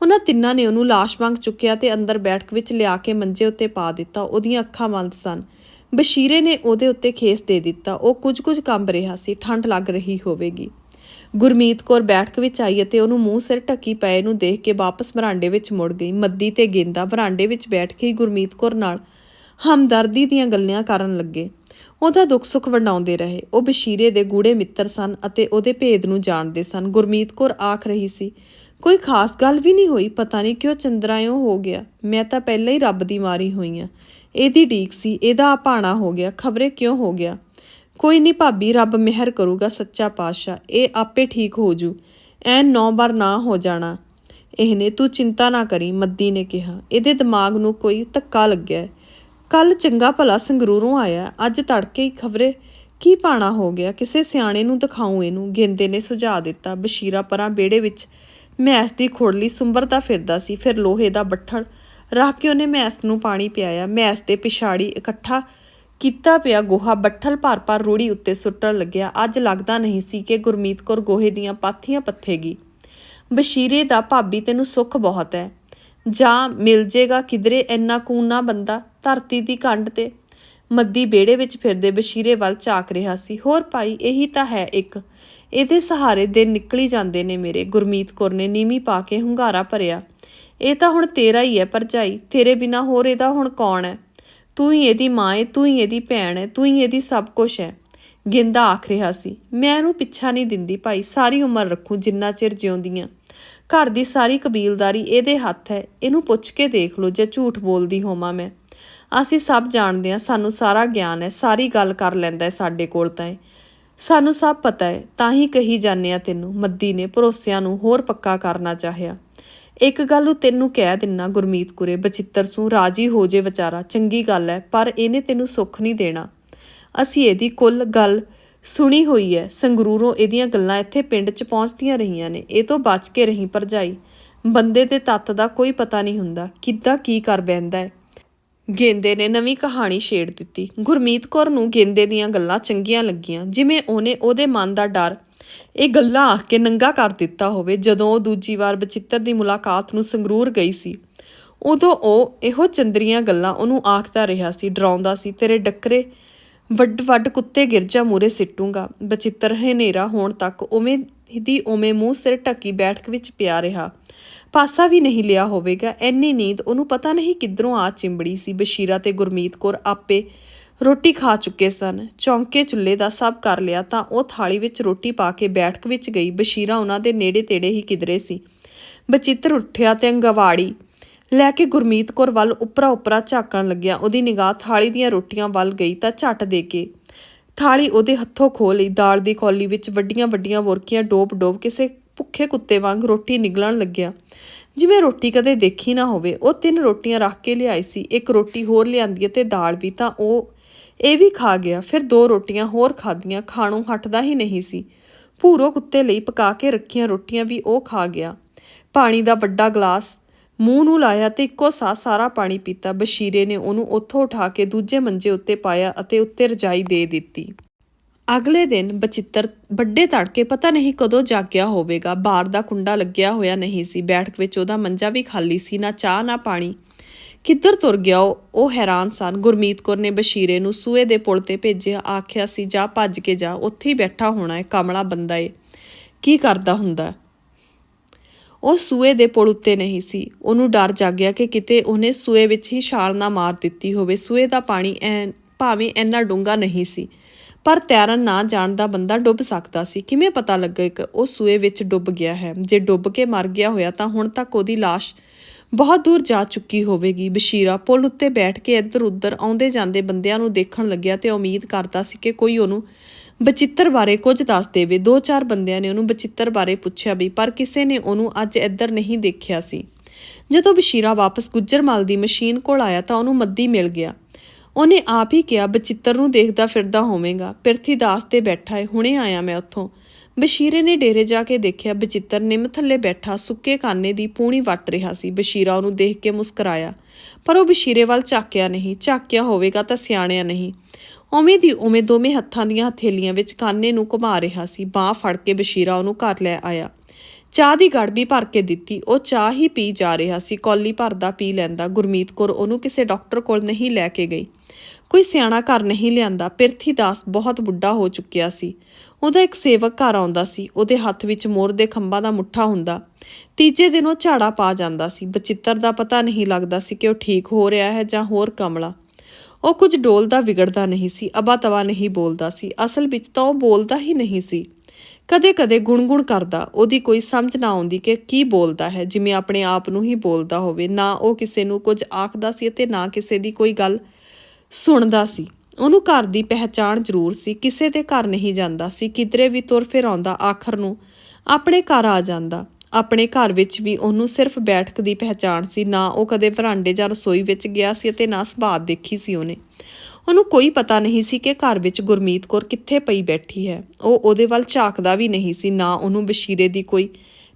Speaker 1: ਉਹਨਾਂ ਤਿੰਨਾਂ ਨੇ ਉਹਨੂੰ ਲਾਸ਼ ਵਾਂਗ ਚੁੱਕਿਆ ਤੇ ਅੰਦਰ ਬੈਠਕ ਵਿੱਚ ਲਿਆ ਕੇ ਮੰਜੇ ਉੱਤੇ ਪਾ ਦਿੱਤਾ। ਉਹਦੀਆਂ ਅੱਖਾਂ ਬੰਦ ਸਨ। ਬਸ਼ੀਰੇ ਨੇ ਉਹਦੇ ਉੱਤੇ ਖੇਸ ਦੇ ਦਿੱਤਾ। ਉਹ ਕੁਝ-ਕੁਝ ਕੰਬ ਰਿਹਾ ਸੀ। ਠੰਡ ਲੱਗ ਰਹੀ ਹੋਵੇਗੀ। ਗੁਰਮੀਤ ਕੌਰ ਬੈਠਕ ਵਿੱਚ ਆਈ ਅਤੇ ਉਹਨੂੰ ਮੂੰਹ ਸਿਰ ਢੱਕੀ ਪਏ ਨੂੰ ਦੇਖ ਕੇ ਵਾਪਸ ਬਰਾਂਡੇ ਵਿੱਚ ਮੁੜ ਗਈ। ਮੱਦੀ ਤੇ ਗੇਂਦਾ। ਬਰਾਂਡੇ ਵਿੱਚ ਬੈਠ ਕੇ ਹੀ ਗੁਰਮੀਤ ਕੌਰ ਨਾਲ ਹਮਦਰਦੀ ਦੀਆਂ ਗੱਲਾਂ ਕਰਨ ਲੱਗੇ। ਉਹਦਾ ਦੁੱਖ ਸੁੱਖ ਵੰਡਾਉਂਦੇ ਰਹੇ। ਉਹ ਬਸ਼ੀਰੇ ਦੇ ਗੂੜੇ ਮਿੱਤਰ ਸਨ ਅਤੇ ਉਹਦੇ ਭੇਦ ਨੂੰ ਜਾਣਦੇ ਸਨ। ਗੁਰਮੀਤ ਕੌਰ ਆਖ ਰਹੀ ਸੀ, ਕੋਈ ਖਾਸ ਗੱਲ ਵੀ ਨਹੀਂ ਹੋਈ? ਪਤਾ ਨਹੀਂ ਕਿਉਂ ਚੰਦਰਾਇਓ ਹੋ ਗਿਆ। ਮੈਂ ਤਾਂ ਪਹਿਲਾਂ ਹੀ ਰੱਬ ਦੀ ਮਾਰੀ ਹੋਈ ਆ। ਇਹਦੀ ਢੀਕ ਸੀ, ਇਹਦਾ ਆਪਾਣਾ ਹੋ ਗਿਆ। ਖਬਰੇ ਕਿਉਂ ਹੋ ਗਿਆ? ਕੋਈ ਨਹੀਂ ਭਾਬੀ, ਰੱਬ ਮਿਹਰ ਕਰੂਗਾ ਸੱਚਾ ਪਾਤਸ਼ਾਹ। ਇਹ ਆਪੇ ਠੀਕ ਹੋ ਜੂ। ਐਨ ਨੌ ਵਾਰ ਨਾ ਹੋ ਜਾਣਾ। ਇਹਨੇ ਤੂੰ ਚਿੰਤਾ ਨਾ ਕਰੀ, ਮੱਦੀ ਨੇ ਕਿਹਾ। ਇਹਦੇ ਦਿਮਾਗ ਨੂੰ ਕੋਈ ਧੱਕਾ ਲੱਗਿਆ। ਕੱਲ ਚੰਗਾ ਭਲਾ ਸੰਗਰੂਰੋਂ ਆਇਆ। ਅੱਜ ਤੜਕੇ ਹੀ ਖਬਰੇ, ਕੀ ਪਾਣਾ ਹੋ ਗਿਆ? ਕਿਸੇ ਸਿਆਣੇ ਨੂੰ ਦਿਖਾਉਂ ਇਹਨੂੰ। ਗੇਂਦੇ ਨੇ ਸੁਝਾਅ ਦਿੱਤਾ, ਬਸ਼ੀਰਾ ਪਰਾਂ ਬੇੜੇ ਵਿੱਚ ਮੈਸ ਦੀ ਖੋੜਲੀ ਸੁੰਬਰਦਾ ਫਿਰਦਾ ਸੀ। ਫਿਰ ਲੋਹੇ ਦਾ ਬੱਠਲ ਰੱਖ ਕੇ ਉਹਨੇ ਮੈਸ ਨੂੰ ਪਾਣੀ ਪਿਆਇਆ। ਮੈਸ ਦੇ ਪਿਛਾੜੀ ਇਕੱਠਾ ਕੀਤਾ ਪਿਆ ਗੋਹਾ ਬੱਠਲ ਭਰ ਭਰ ਰੂੜੀ ਉੱਤੇ ਸੁੱਟਣ ਲੱਗਿਆ। ਅੱਜ ਲੱਗਦਾ ਨਹੀਂ ਸੀ ਕਿ ਗੁਰਮੀਤ ਕੌਰ ਗੋਹੇ ਦੀਆਂ ਪਾਥੀਆਂ ਪੱਥੇਗੀ। ਬਸ਼ੀਰੇ ਦਾ ਭਾਬੀ ਤੈਨੂੰ ਸੁੱਖ ਬਹੁਤ ਹੈ। ਜਾਂ ਮਿਲ ਜੇਗਾ ਕਿਧਰੇ, ਇੰਨਾ ਕੂਨਾ ਬੰਦਾ। ਧਰਤੀ ਦੀ ਕੰਢ ਤੇ ਮੱਦੀ ਬੇੜੇ ਵਿੱਚ ਫਿਰਦੇ ਬਸ਼ੀਰੇ ਵੱਲ ਝਾਕ ਰਿਹਾ ਸੀ। ਹੋਰ ਭਾਈ, ਇਹੀ ਤਾਂ ਹੈ ਇੱਕ। ਇਹਦੇ ਸਹਾਰੇ ਦਿਨ ਨਿਕਲੀ ਜਾਂਦੇ ਨੇ ਮੇਰੇ। ਗੁਰਮੀਤ ਕੌਰ ਨੇ ਨੀਵੀਂ ਪਾ ਕੇ ਹੁੰਗਾਰਾ ਭਰਿਆ। ਇਹ ਤਾਂ ਹੁਣ ਤੇਰਾ ਹੀ ਹੈ ਭਰਜਾਈ। ਤੇਰੇ ਬਿਨਾ ਹੋਰ ਇਹਦਾ ਹੁਣ ਕੌਣ ਹੈ? ਤੂੰ ਹੀ ਇਹਦੀ ਮਾਂ ਹੈ ਤੂੰ ਹੀ ਇਹਦੀ ਭੈਣ ਹੈ ਤੂੰ ਹੀ ਇਹਦੀ ਸਭ ਕੁਝ ਹੈ। ਗਿੰਦਾ ਆਖ ਰਿਹਾ ਸੀ। ਮੈਂ ਇਹਨੂੰ ਪਿੱਛਾ ਨਹੀਂ ਦਿੰਦੀ ਭਾਈ। ਸਾਰੀ ਉਮਰ ਰੱਖੂ ਜਿੰਨਾ ਚਿਰ ਜਿਉਂਦੀਆਂ। ਘਰ ਦੀ ਸਾਰੀ ਕਬੀਲਦਾਰੀ ਇਹਦੇ ਹੱਥ ਹੈ। ਇਹਨੂੰ ਪੁੱਛ ਕੇ ਦੇਖ ਲਓ ਜੇ ਝੂਠ ਬੋਲਦੀ ਹੋਵਾਂ ਮੈਂ। ਅਸੀਂ ਸਭ ਜਾਣਦੇ ਹਾਂ, ਸਾਨੂੰ ਸਾਰਾ ਗਿਆਨ ਹੈ, ਸਾਰੀ ਗੱਲ ਕਰ ਲੈਂਦਾ ਹੈ ਸਾਡੇ ਕੋਲ ਤਾਂ ਇਹ। ਸਾਨੂੰ ਸਭ ਪਤਾ ਹੈ, ਤਾਂ ਹੀ ਕਹੀ ਜਾਂਦੇ ਆ ਤੈਨੂੰ, ਮੱਦੀ ਨੇ ਭਰੋਸਿਆਂ ਨੂੰ ਹੋਰ ਪੱਕਾ ਕਰਨਾ ਚਾਹਿਆ। ਇੱਕ ਗੱਲ ਉਹ ਤੈਨੂੰ ਕਹਿ ਦਿੰਨਾ ਗੁਰਮੀਤ ਕੁਰੇ, ਬਚਿੱਤਰ ਸੂ, ਰਾਜੀ ਹੋ ਜੇ ਵਿਚਾਰਾ, ਚੰਗੀ ਗੱਲ ਹੈ, ਪਰ ਇਹਨੇ ਤੈਨੂੰ ਸੁੱਖ ਨਹੀਂ ਦੇਣਾ। ਅਸੀਂ ਇਹਦੀ ਕੁੱਲ ਗੱਲ ਸੁਣੀ ਹੋਈ ਹੈ, ਸੰਗਰੂਰੋਂ ਇਹਦੀਆਂ ਗੱਲਾਂ ਇੱਥੇ ਪਿੰਡ 'ਚ ਪਹੁੰਚਦੀਆਂ ਰਹੀਆਂ ਨੇ, ਇਹ ਤੋਂ ਬਚ ਕੇ ਰਹੀ ਭਰਜਾਈ। ਬੰਦੇ ਦੇ ਤੱਤ ਦਾ ਕੋਈ ਪਤਾ ਨਹੀਂ ਹੁੰਦਾ, ਕਿੱਦਾਂ ਕੀ ਕਰ ਬੈਂਦਾ ਹੈ। ਗੇਂਦੇ ਨੇ ਨਵੀਂ ਕਹਾਣੀ ਛੇੜ ਦਿੱਤੀ। ਗੁਰਮੀਤ ਕੌਰ ਨੂੰ ਗੇਂਦੇ ਦੀਆਂ ਗੱਲਾਂ ਚੰਗੀਆਂ ਲੱਗੀਆਂ, ਜਿਵੇਂ ਉਹਨੇ ਉਹਦੇ ਮਨ ਦਾ ਡਰ, ਇਹ ਗੱਲਾਂ ਆਖ ਕੇ ਨੰਗਾ ਕਰ ਦਿੱਤਾ ਹੋਵੇ, ਜਦੋਂ ਉਹ ਦੂਜੀ ਵਾਰ ਬਚਿੱਤਰ ਦੀ ਮੁਲਾਕਾਤ ਨੂੰ ਸੰਗਰੂਰ ਗਈ ਸੀ। ਉਦੋਂ ਉਹ ਇਹੋ ਚੰਦਰੀਆਂ ਗੱਲਾਂ ਉਹਨੂੰ ਆਖਦਾ ਰਿਹਾ ਸੀ, ਡਰਾਉਂਦਾ ਸੀ, ਤੇਰੇ ਡੱਕਰੇ ਵੱਡ ਵੱਡ ਕੁੱਤੇ ਗਿਰਜਾ ਮੂਰੇ ਸਿੱਟੂਗਾ। ਬਚਿੱਤਰ ਹਨੇਰਾ ਹੋਣ ਤੱਕ ਉਵੇਂ ਦੀ ਉਵੇਂ ਮੂੰਹ ਸਿਰ ਢੱਕੀ ਬੈਠਕ ਵਿੱਚ ਪਿਆ ਰਿਹਾ। ਪਾਸਾ ਵੀ ਨਹੀਂ ਲਿਆ ਹੋਵੇਗਾ। ਐਨੀ ਨੀਂਦ ਉਹਨੂੰ ਪਤਾ ਨਹੀਂ ਕਿੱਧਰੋਂ ਆ ਚਿੰਬੜੀ ਸੀ। ਬਸ਼ੀਰਾ ਤੇ ਗੁਰਮੀਤ ਕੌਰ ਆਪੇ ਰੋਟੀ ਖਾ ਚੁੱਕੇ ਸਨ। ਚੌਂਕੇ ਚੁੱਲ੍ਹੇ ਦਾ ਸਭ ਕਰ ਲਿਆ ਤਾਂ ਉਹ ਥਾਲੀ ਵਿੱਚ ਰੋਟੀ ਪਾ ਕੇ ਬੈਠਕ ਵਿੱਚ ਗਈ। ਬਸ਼ੀਰਾ ਉਹਨਾਂ ਦੇ ਨੇੜੇ ਤੇੜੇ ਹੀ ਕਿਧਰੇ ਸੀ। ਬਚਿੱਤਰ ਉੱਠਿਆ ਤੇ ਅੰਗਵਾੜੀ ਲੈ ਕੇ ਗੁਰਮੀਤ ਕੌਰ ਵੱਲ ਉਪਰਾ ਉੱਪਰਾ ਝਾਕਣ ਲੱਗਿਆ। ਉਹਦੀ ਨਿਗਾਹ ਥਾਲੀ ਦੀਆਂ ਰੋਟੀਆਂ ਵੱਲ ਗਈ ਤਾਂ ਝੱਟ ਦੇ ਕੇ। ਥਾਲੀ ਉਹਦੇ ਹੱਥੋਂ ਖੋਹ ਲਈ। ਦਾਲ ਦੀ ਕੌਲੀ ਵਿੱਚ ਵੱਡੀਆਂ ਵੱਡੀਆਂ ਬੁਰਕੀਆਂ ਡੋਬ ਡੋਬ ਕਿਸੇ ਭੁੱਖੇ ਕੁੱਤੇ ਵਾਂਗ ਰੋਟੀ ਨਿਗਲਣ ਲੱਗਿਆ। ਜਿਵੇਂ ਰੋਟੀ ਕਦੇ ਦੇਖੀ ਨਾ ਹੋਵੇ, ਉਹ ਤਿੰਨ ਰੋਟੀਆਂ ਰੱਖ ਕੇ ਲਿਆਈ ਸੀ। ਇੱਕ ਰੋਟੀ ਹੋਰ ਲਿਆਂਦੀ ਤੇ ਦਾਲ ਵੀ ਤਾਂ ਉਹ, ਇਹ ਵੀ ਖਾ ਗਿਆ। ਫਿਰ ਦੋ ਰੋਟੀਆਂ ਹੋਰ ਖਾਧੀਆਂ। ਖਾਣੋਂ ਹਟਦਾ ਹੀ ਨਹੀਂ ਸੀ। ਭੂਰੋ ਕੁੱਤੇ ਲਈ ਪਕਾ ਕੇ ਰੱਖੀਆਂ ਰੋਟੀਆਂ ਵੀ ਉਹ ਖਾ ਗਿਆ। ਪਾਣੀ ਦਾ ਵੱਡਾ ਗਲਾਸ ਮੂੰਹ ਨੂੰ ਲਾਇਆ ਤੇ ਇੱਕੋ ਸਾਹ ਸਾਰਾ ਪਾਣੀ ਪੀਤਾ। ਬਸ਼ੀਰੇ ਨੇ ਉਹਨੂੰ ਉੱਥੋਂ ਉਠਾ ਕੇ ਦੂਜੇ ਮੰਜੇ ਉੱਤੇ ਪਾਇਆ ਅਤੇ ਉੱਤੇ ਰਜਾਈ ਦੇ ਦਿੱਤੀ। ਅਗਲੇ ਦਿਨ ਬਚਿੱਤਰ ਵੱਡੇ ਤੜਕੇ ਪਤਾ ਨਹੀਂ ਕਦੋਂ ਜਾਗਿਆ ਹੋਵੇਗਾ। ਬਾਰ ਦਾ ਕੁੰਡਾ ਲੱਗਿਆ ਹੋਇਆ ਨਹੀਂ ਸੀ। ਬੈਠਕ ਵਿੱਚ ਉਹਦਾ ਮੰਜਾ ਵੀ ਖਾਲੀ ਸੀ, ਨਾ ਚਾਹ, ਨਾ ਪਾਣੀ। ਕਿੱਧਰ ਤੁਰ ਗਿਆ ਉਹ? ਹੈਰਾਨ ਸਨ। ਗੁਰਮੀਤ ਕੌਰ ਨੇ ਬਸ਼ੀਰੇ ਨੂੰ ਸੂਏ ਦੇ ਪੁਲ ਤੇ ਭੇਜਿਆ। ਆਖਿਆ ਸੀ, ਜਾ, ਭੱਜ ਕੇ ਜਾ। ਉੱਥੇ ਹੀ ਬੈਠਾ ਹੋਣਾ ਹੈ ਕਮਲਾ ਬੰਦਾ ਏ। ਕੀ ਕਰਦਾ ਹੁੰਦਾ? ਉਹ ਸੂਏ ਦੇ ਪੁਲ ਉੱਤੇ ਨਹੀਂ ਸੀ। ਉਹਨੂੰ ਡਰ ਜਾਗਿਆ ਕਿ ਕਿਤੇ ਉਹਨੇ ਸੂਏ ਵਿੱਚ ਹੀ ਛਾਲ ਨਾ ਮਾਰ ਦਿੱਤੀ ਹੋਵੇ। ਸੂਏ ਦਾ ਪਾਣੀ ਐ, ਭਾਵੇਂ ਇੰਨਾ ਡੂੰਘਾ ਨਹੀਂ ਸੀ, ਪਰ ਤੈਰਨ ਨਾ ਜਾਣਦਾ ਬੰਦਾ ਡੁੱਬ ਸਕਦਾ ਸੀ। ਕਿਵੇਂ ਪਤਾ ਲੱਗੇ ਕਿ ਉਹ ਸੂਏ ਵਿੱਚ ਡੁੱਬ ਗਿਆ ਹੈ? ਜੇ ਡੁੱਬ ਕੇ ਮਰ ਗਿਆ ਹੋਇਆ ਤਾਂ ਹੁਣ ਤੱਕ ਉਹਦੀ ਲਾਸ਼ ਬਹੁਤ ਦੂਰ ਜਾ ਚੁੱਕੀ ਹੋਵੇਗੀ। ਬਸ਼ੀਰਾ ਪੁਲ ਉੱਤੇ ਬੈਠ ਕੇ ਇੱਧਰ ਉੱਧਰ ਆਉਂਦੇ ਜਾਂਦੇ ਬੰਦਿਆਂ ਨੂੰ ਦੇਖਣ ਲੱਗਿਆ ਤੇ ਉਮੀਦ ਕਰਦਾ ਸੀ ਕਿ ਕੋਈ ਉਹਨੂੰ ਬਚਿੱਤਰ ਬਾਰੇ ਕੁਝ ਦੱਸ ਦੇਵੇ। ਦੋ ਚਾਰ ਬੰਦਿਆਂ ਨੇ ਉਹਨੂੰ ਬਚਿੱਤਰ ਬਾਰੇ ਪੁੱਛਿਆ ਵੀ, ਪਰ ਕਿਸੇ ਨੇ ਉਹਨੂੰ ਅੱਜ ਇੱਧਰ ਨਹੀਂ ਦੇਖਿਆ ਸੀ। ਜਦੋਂ ਬਸ਼ੀਰਾ ਵਾਪਸ ਗੁੱਜਰਮਲ ਦੀ ਮਸ਼ੀਨ ਕੋਲ ਆਇਆ ਤਾਂ ਉਹਨੂੰ ਮੱਦੀ ਮਿਲ ਗਿਆ। ਉਹਨੇ ਆਪ ਹੀ ਕਿਹਾ, ਬਚਿੱਤਰ ਨੂੰ ਦੇਖਦਾ ਫਿਰਦਾ ਹੋਵੇਗਾ। ਪਿਰਥੀ ਦਾਸ ਤੇ ਬੈਠਾ ਏ, ਹੁਣੇ ਆਇਆ ਮੈਂ ਉੱਥੋਂ। ਬਸ਼ੀਰੇ ਨੇ ਡੇਰੇ ਜਾ ਕੇ ਦੇਖਿਆ, ਬਚਿੱਤਰ ਨਿੰਮ ਥੱਲੇ ਬੈਠਾ, ਸੁੱਕੇ ਕਾਨੇ ਦੀ ਪੂਣੀ ਵੱਟ ਰਿਹਾ ਸੀ। ਬਸ਼ੀਰਾ ਉਹਨੂੰ ਦੇਖ ਕੇ ਮੁਸਕਰਾਇਆ, ਪਰ ਉਹ ਬਸ਼ੀਰੇ ਵੱਲ ਝਾਕਿਆ ਨਹੀਂ। ਝਾਕਿਆ ਹੋਵੇਗਾ ਤਾਂ ਸਿਆਣਿਆ ਨਹੀਂ। ਉਵੇਂ ਦੀ ਉਵੇਂ ਦੋਵੇਂ ਹੱਥਾਂ ਦੀਆਂ ਹਥੇਲੀਆਂ ਵਿੱਚ ਕਾਨੇ ਨੂੰ ਘੁਮਾ ਰਿਹਾ ਸੀ। ਬਾਹ ਫੜ ਕੇ ਬਸ਼ੀਰਾ ਉਹਨੂੰ ਘਰ ਲੈ ਆਇਆ। ਚਾਹ ਦੀ ਗੜਬੀ ਭਰ ਕੇ ਦਿੱਤੀ। ਉਹ ਚਾਹ ਹੀ ਪੀ ਜਾ ਰਿਹਾ ਸੀ। ਕੌਲੀ ਭਰਦਾ ਪੀ ਲੈਂਦਾ। ਗੁਰਮੀਤ ਕੌਰ ਉਹਨੂੰ ਕਿਸੇ ਡਾਕਟਰ ਕੋਲ ਨਹੀਂ ਲੈ ਕੇ ਗਈ। ਕੋਈ ਸਿਆਣਾ ਘਰ ਨਹੀਂ ਲਿਆਂਦਾ। ਪਿਰਥੀ ਦਾਸ ਬਹੁਤ ਬੁੱਢਾ ਹੋ ਚੁੱਕਿਆ ਸੀ। ਉਹਦਾ ਇੱਕ ਸੇਵਕ ਘਰ ਆਉਂਦਾ ਸੀ। ਉਹਦੇ ਹੱਥ ਵਿੱਚ ਮੋਰ ਦੇ ਖੰਭਾਂ ਦਾ ਮੁੱਠਾ ਹੁੰਦਾ। ਤੀਜੇ ਦਿਨ ਉਹ ਝਾੜਾ ਪਾ ਜਾਂਦਾ ਸੀ। ਬਚਿੱਤਰ ਦਾ ਪਤਾ ਨਹੀਂ ਲੱਗਦਾ ਸੀ ਕਿ ਉਹ ਠੀਕ ਹੋ ਰਿਹਾ ਹੈ ਜਾਂ ਹੋਰ ਕਮਲਾ। ਉਹ ਕੁਝ ਡੋਲਦਾ ਵਿਗੜਦਾ ਨਹੀਂ ਸੀ ਅਬਾ ਤਵਾ ਨਹੀਂ ਬੋਲਦਾ ਸੀ, ਅਸਲ ਵਿੱਚ ਤਾਂ ਉਹ ਬੋਲਦਾ ਹੀ ਨਹੀਂ ਸੀ। ਕਦੇ-ਕਦੇ ਗੁਣਗੁਣ ਕਰਦਾ, ਉਹਦੀ ਕੋਈ ਸਮਝ ਨਾ ਆਉਂਦੀ ਕਿ ਕੀ ਬੋਲਦਾ ਹੈ, ਜਿਵੇਂ ਆਪਣੇ ਆਪ ਨੂੰ ਹੀ ਬੋਲਦਾ ਹੋਵੇ, ਨਾ ਉਹ ਕਿਸੇ ਨੂੰ ਕੁਝ ਆਖਦਾ ਸੀ ਅਤੇ ਨਾ ਕਿਸੇ ਦੀ ਕੋਈ ਗੱਲ ਸੁਣਦਾ ਸੀ। ਉਹਨੂੰ ਘਰ ਦੀ ਪਹਿਚਾਣ ਜ਼ਰੂਰ ਸੀ, ਕਿਸੇ ਦੇ ਘਰ ਨਹੀਂ ਜਾਂਦਾ ਸੀ, ਕਿਧਰੇ ਵੀ ਤੁਰ ਫਿਰ ਆਉਂਦਾ, ਆਖਰ ਨੂੰ ਆਪਣੇ ਘਰ ਆ ਜਾਂਦਾ। ਆਪਣੇ ਘਰ ਵਿੱਚ ਵੀ ਉਹਨੂੰ ਸਿਰਫ ਬੈਠਕ ਦੀ ਪਹਿਚਾਣ ਸੀ, ਨਾ ਉਹ ਕਦੇ ਵਰਾਂਡੇ ਜਾਂ ਰਸੋਈ ਵਿੱਚ ਗਿਆ ਸੀ ਅਤੇ ਨਾ ਸੁਭਾਅ ਦੇਖੀ ਸੀ ਉਹਨੇ। ਉਹਨੂੰ ਕੋਈ ਪਤਾ ਨਹੀਂ ਸੀ ਕਿ ਘਰ ਵਿੱਚ ਗੁਰਮੀਤ ਕੌਰ ਕਿੱਥੇ ਪਈ ਬੈਠੀ ਹੈ। ਉਹ ਉਹਦੇ ਵੱਲ ਝਾਕਦਾ ਵੀ ਨਹੀਂ ਸੀ, ਨਾ ਉਹਨੂੰ ਬਸ਼ੀਰੇ ਦੀ ਕੋਈ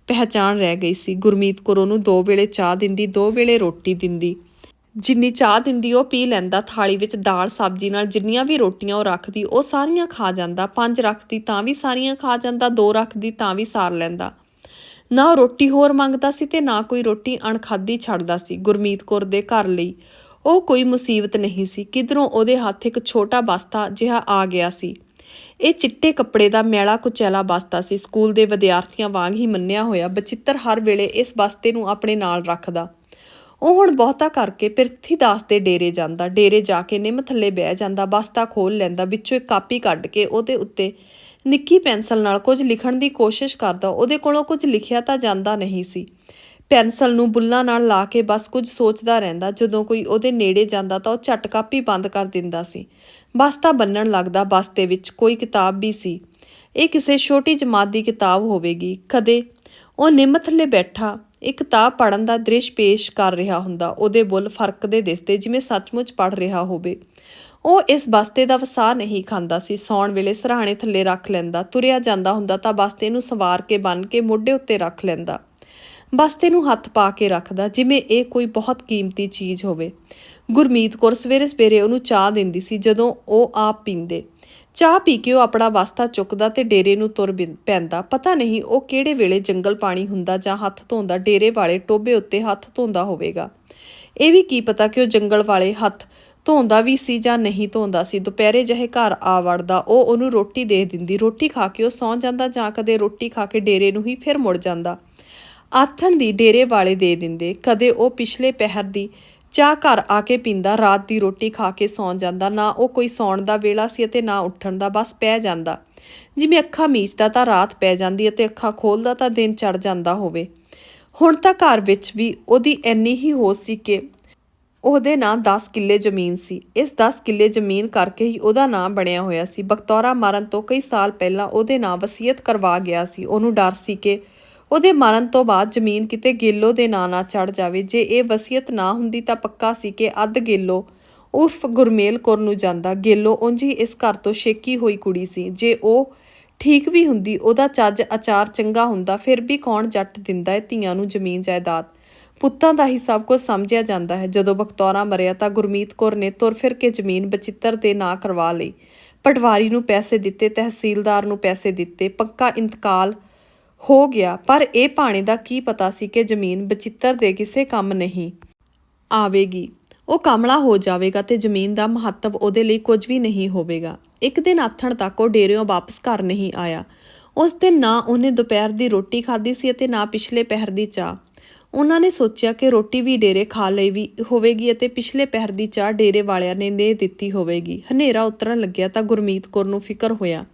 Speaker 1: ਪਹਿਚਾਣ ਰਹਿ ਗਈ ਸੀ। ਗੁਰਮੀਤ ਕੌਰ ਉਹਨੂੰ ਦੋ ਵੇਲੇ ਚਾਹ ਦਿੰਦੀ, ਦੋ ਵੇਲੇ ਰੋਟੀ ਦਿੰਦੀ। ਜਿੰਨੀ ਚਾਹ ਦਿੰਦੀ, ਉਹ ਪੀ ਲੈਂਦਾ, ਥਾਲੀ ਵਿੱਚ ਦਾਲ, ਸਬਜ਼ੀ ਨਾਲ ਜਿੰਨੀਆਂ ਵੀ ਰੋਟੀਆਂ ਉਹ ਰੱਖਦੀ, ਉਹ ਸਾਰੀਆਂ ਖਾ ਜਾਂਦਾ। ਪੰਜ ਰੱਖਦੀ ਤਾਂ ਵੀ ਸਾਰੀਆਂ ਖਾ ਜਾਂਦਾ, ਦੋ ਰੱਖਦੀ ਤਾਂ ਵੀ ਸਾਰ ਲੈਂਦਾ। ਨਾ ਰੋਟੀ ਹੋਰ ਮੰਗਦਾ ਸੀ ਤੇ ਨਾ ਕੋਈ ਰੋਟੀ ਅਣਖਾਦੀ ਛੱਡਦਾ ਸੀ ਗੁਰਮੀਤ ਕੌਰ ਦੇ ਘਰ ਲਈ। ਉਹ ਕੋਈ ਮੁਸੀਬਤ ਨਹੀਂ ਸੀ। ਕਿਧਰੋਂ ਉਹਦੇ ਹੱਥ ਇੱਕ ਛੋਟਾ ਬਸਤਾ ਜਿਹਾ ਆ ਗਿਆ ਸੀ। ਇਹ ਚਿੱਟੇ ਕੱਪੜੇ ਦਾ ਮੈਲਾ ਕੁਚੈਲਾ ਬਸਤਾ ਸੀ। ਸਕੂਲ ਦੇ ਵਿਦਿਆਰਥੀਆਂ ਵਾਂਗ ਹੀ ਮੰਨਿਆ ਹੋਇਆ ਬਚਿੱਤਰ ਹਰ ਵੇਲੇ ਇਸ ਬਸਤੇ ਨੂੰ ਆਪਣੇ ਨਾਲ ਰੱਖਦਾ। ਉਹ ਹੁਣ ਬਹੁਤਾ ਕਰਕੇ ਪਿਰਥੀ ਦਾਸ ਦੇ ਡੇਰੇ ਜਾਂਦਾ। ਡੇਰੇ ਜਾ ਕੇ ਨਿੰਮ ਥੱਲੇ ਬਹਿ ਜਾਂਦਾ। ਬਸਤਾ ਖੋਲ ਲੈਂਦਾ। ਵਿੱਚੋਂ ਇੱਕ ਕਾਪੀ ਕੱਢ ਕੇ ਉਹਦੇ ਉੱਤੇ ਨਿੱਕੀ ਪੈਨਸਲ ਨਾਲ ਕੁਝ ਲਿਖਣ ਦੀ ਕੋਸ਼ਿਸ਼ ਕਰਦਾ, ਉਹਦੇ ਕੋਲੋਂ ਕੁਝ ਲਿਖਿਆ ਤਾਂ ਜਾਂਦਾ ਨਹੀਂ ਸੀ। ਪੈਨਸਲ ਨੂੰ ਬੁੱਲਾਂ ਨਾਲ ਲਾ ਕੇ ਬਸ ਕੁਝ ਸੋਚਦਾ ਰਹਿੰਦਾ, ਜਦੋਂ ਕੋਈ ਉਹਦੇ ਨੇੜੇ ਜਾਂਦਾ ਤਾਂ ਉਹ ਝਟ ਕਾਪੀ ਬੰਦ ਕਰ ਦਿੰਦਾ ਸੀ। ਬਸ ਤਾਂ ਬੰਨਣ ਲੱਗਦਾ, ਬਸ ਦੇ ਵਿੱਚ ਕੋਈ ਕਿਤਾਬ ਵੀ ਸੀ। ਇਹ ਕਿਸੇ ਛੋਟੀ ਜਮਾਤ ਦੀ ਕਿਤਾਬ ਹੋਵੇਗੀ। ਕਦੇ ਉਹ ਨਿੰਮ ਥੱਲੇ ਬੈਠਾ, ਇੱਕ ਕਿਤਾਬ ਪੜਨ ਦਾ ਦ੍ਰਿਸ਼ ਪੇਸ਼ ਕਰ ਰਿਹਾ ਹੁੰਦਾ, ਉਹਦੇ ਬੁੱਲ ਫਰਕਦੇ ਦਿਸਦੇ, ਜਿਵੇਂ ਸੱਚਮੁੱਚ ਪੜ ਰਿਹਾ ਹੋਵੇ। ਉਹ ਇਸ ਬਸਤੇ ਦਾ ਵਸਾ ਨਹੀਂ ਖਾਂਦਾ ਸੀ। ਸੌਣ ਵੇਲੇ ਸਰਾਣੇ ਥੱਲੇ ਰੱਖ ਲੈਂਦਾ। ਤੁਰਿਆ ਜਾਂਦਾ ਹੁੰਦਾ ਤਾਂ ਬਸਤੇ ਨੂੰ ਸਵਾਰ ਕੇ ਬੰਨ ਕੇ ਮੋਢੇ ਉੱਤੇ ਰੱਖ ਲੈਂਦਾ। ਬਸਤੇ ਨੂੰ ਹੱਥ ਪਾ ਕੇ ਰੱਖਦਾ, ਜਿਵੇਂ ਇਹ ਕੋਈ ਬਹੁਤ ਕੀਮਤੀ ਚੀਜ਼ ਹੋਵੇ। ਗੁਰਮੀਤ ਕੌਰ ਸਵੇਰੇ ਸਵੇਰੇ ਉਹਨੂੰ ਚਾਹ ਦਿੰਦੀ ਸੀ, ਜਦੋਂ ਉਹ ਆਪ ਪੀਂਦੇ। ਚਾਹ ਪੀ ਕੇ ਉਹ ਆਪਣਾ ਵਸਤਾ ਚੁੱਕਦਾ ਤੇ ਡੇਰੇ ਨੂੰ ਤੁਰ ਬਿੰ- ਪੈਂਦਾ। ਪਤਾ ਨਹੀਂ ਉਹ ਕਿਹੜੇ ਵੇਲੇ ਜੰਗਲ ਪਾਣੀ ਹੁੰਦਾ ਜਾਂ ਹੱਥ ਧੋਂਦਾ, ਡੇਰੇ ਵਾਲੇ ਟੋਬੇ ਉੱਤੇ ਹੱਥ ਧੋਂਦਾ ਹੋਵੇਗਾ। ਇਹ ਵੀ ਕੀ ਪਤਾ ਕਿ ਉਹ ਜੰਗਲ ਵਾਲੇ ਹੱਥ ਧੋਂਦਾ ਵੀ ਸੀ ਜਾਂ ਨਹੀਂ ਧੋਂਦਾ ਸੀ, ਦੁਪਹਿਰੇ ਜਿਹੇ ਘਰ ਆ ਵੜਦਾ, ਉਹ ਉਹਨੂੰ ਰੋਟੀ ਦੇ ਦਿੰਦੀ, ਰੋਟੀ ਖਾ ਕੇ ਉਹ ਸੌਂ ਜਾਂਦਾ ਜਾਂ ਕਦੇ ਰੋਟੀ ਖਾ ਕੇ ਡੇਰੇ ਨੂੰ ਹੀ ਫਿਰ ਮੁੜ ਜਾਂਦਾ। ਆਥਣ ਦੀ ਡੇਰੇ ਵਾਲੇ ਦੇ ਦਿੰਦੇ, ਕਦੇ ਉਹ ਪਿਛਲੇ ਪਹਿਰ ਦੀ ਚਾਹ ਘਰ ਆ ਕੇ ਪੀਂਦਾ, ਰਾਤ ਦੀ ਰੋਟੀ ਖਾ ਕੇ ਸੌਂ ਜਾਂਦਾ, ਨਾ ਉਹ ਕੋਈ ਸੌਣ ਦਾ ਵੇਲਾ ਸੀ ਅਤੇ ਨਾ ਉੱਠਣ ਦਾ, ਬਸ ਪੈ ਜਾਂਦਾ। ਜਿਵੇਂ ਅੱਖਾਂ ਮੀਚਦਾ ਤਾਂ ਰਾਤ ਪੈ ਜਾਂਦੀ ਅਤੇ ਅੱਖਾਂ ਖੋਲਦਾ ਤਾਂ ਦਿਨ ਚੜ ਜਾਂਦਾ ਹੋਵੇ। ਹੁਣ ਤਾਂ ਘਰ ਵਿੱਚ ਵੀ ਉਹਦੀ ਇੰਨੀ ਹੀ ਹੋਸ਼ ਸੀ ਕਿ ਉਹਦੇ ਨਾਂ 10 ਕਿੱਲੇ ਜ਼ਮੀਨ ਸੀ। ਇਸ 10 ਕਿੱਲੇ ਜ਼ਮੀਨ ਕਰਕੇ ਹੀ ਉਹਦਾ ਨਾਂ ਬਣਿਆ ਹੋਇਆ ਸੀ। ਬਖਤੌਰਾ ਮਰਨ ਤੋਂ ਕਈ ਸਾਲ ਪਹਿਲਾਂ ਉਹਦੇ ਨਾਂ ਵਸੀਅਤ ਕਰਵਾ ਗਿਆ ਸੀ। ਉਹਨੂੰ ਡਰ ਸੀ ਕਿ ਉਹਦੇ ਮਰਨ ਤੋਂ ਬਾਅਦ ਜ਼ਮੀਨ ਕਿਤੇ ਗੇਲੋ ਦੇ ਨਾਂ ਨਾ ਚੜ ਜਾਵੇ। ਜੇ ਇਹ ਵਸੀਅਤ ਨਾ ਹੁੰਦੀ ਤਾਂ ਪੱਕਾ ਸੀ ਕਿ ਅੱਧ ਗੇਲੋ ਉਰਫ ਗੁਰਮੇਲ ਕੌਰ ਨੂੰ ਜਾਂਦਾ। ਗੇਲੋ ਉਂਝੀ ਇਸ ਘਰ ਤੋਂ ਸ਼ੇਕੀ ਹੋਈ ਕੁੜੀ ਸੀ। ਜੇ ਉਹ ਠੀਕ ਵੀ ਹੁੰਦੀ, ਉਹਦਾ ਚੱਜ ਅਚਾਰ ਚੰਗਾ ਹੁੰਦਾ, ਫਿਰ ਵੀ ਕੌਣ ਜੱਟ ਦਿੰਦਾ ਹੈ ਧੀਆਂ ਨੂੰ ਜ਼ਮੀਨ ਜਾਇਦਾਦ? ਪੁੱਤਾਂ ਦਾ ਹੀ ਸਭ ਕੁਝ ਸਮਝਿਆ ਜਾਂਦਾ ਹੈ। ਜਦੋਂ ਬਖਤੌਰਾ ਮਰਿਆ ਤਾਂ ਗੁਰਮੀਤ ਕੌਰ ਨੇ ਤੁਰ ਫਿਰ ਕੇ ਜ਼ਮੀਨ ਬਚਿੱਤਰ ਦੇ ਨਾਂ ਕਰਵਾ ਲਈ। ਪਟਵਾਰੀ ਨੂੰ ਪੈਸੇ ਦਿੱਤੇ, ਤਹਿਸੀਲਦਾਰ ਨੂੰ ਪੈਸੇ ਦਿੱਤੇ, ਪੱਕਾ ਇੰਤਕਾਲ ਹੋ ਗਿਆ। ਪਰ ਇਹ ਭਾਣੇ ਦਾ ਕੀ ਪਤਾ ਸੀ ਕਿ ਜ਼ਮੀਨ ਬਚਿੱਤਰ ਦੇ ਕਿਸੇ ਕੰਮ ਨਹੀਂ ਆਵੇਗੀ। ਉਹ ਕਮਲਾ ਹੋ ਜਾਵੇਗਾ ਤੇ ਜ਼ਮੀਨ ਦਾ ਮਹੱਤਵ ਉਹਦੇ ਲਈ ਕੁਝ ਵੀ ਨਹੀਂ ਹੋਵੇਗਾ। ਇੱਕ ਦਿਨ ਆਥਣ ਤੱਕ ਉਹ ਡੇਰਿਓਂ ਵਾਪਸ ਘਰ ਨਹੀਂ ਆਇਆ। ਉਸ ਦਿਨ ਨਾ ਉਹਨੇ ਦੁਪਹਿਰ ਦੀ ਰੋਟੀ ਖਾਧੀ ਸੀ ਅਤੇ ਨਾ ਪਿਛਲੇ ਪਹਿਰ ਦੀ ਚਾਹ। ਉਹਨਾਂ ਨੇ ਸੋਚਿਆ ਕਿ ਰੋਟੀ ਵੀ ਡੇਰੇ ਖਾ ਲਈ ਵੀ ਹੋਵੇਗੀ ਅਤੇ ਪਿਛਲੇ ਪਹਿਰ ਦੀ ਚਾਹ ਡੇਰੇ ਵਾਲਿਆਂ ਨੇ ਦੇ ਦਿੱਤੀ ਹੋਵੇਗੀ। ਹਨੇਰਾ ਉਤਰਨ ਲੱਗਿਆ ਤਾਂ ਗੁਰਮੀਤ ਕੌਰ ਨੂੰ ਫਿਕਰ ਹੋਇਆ।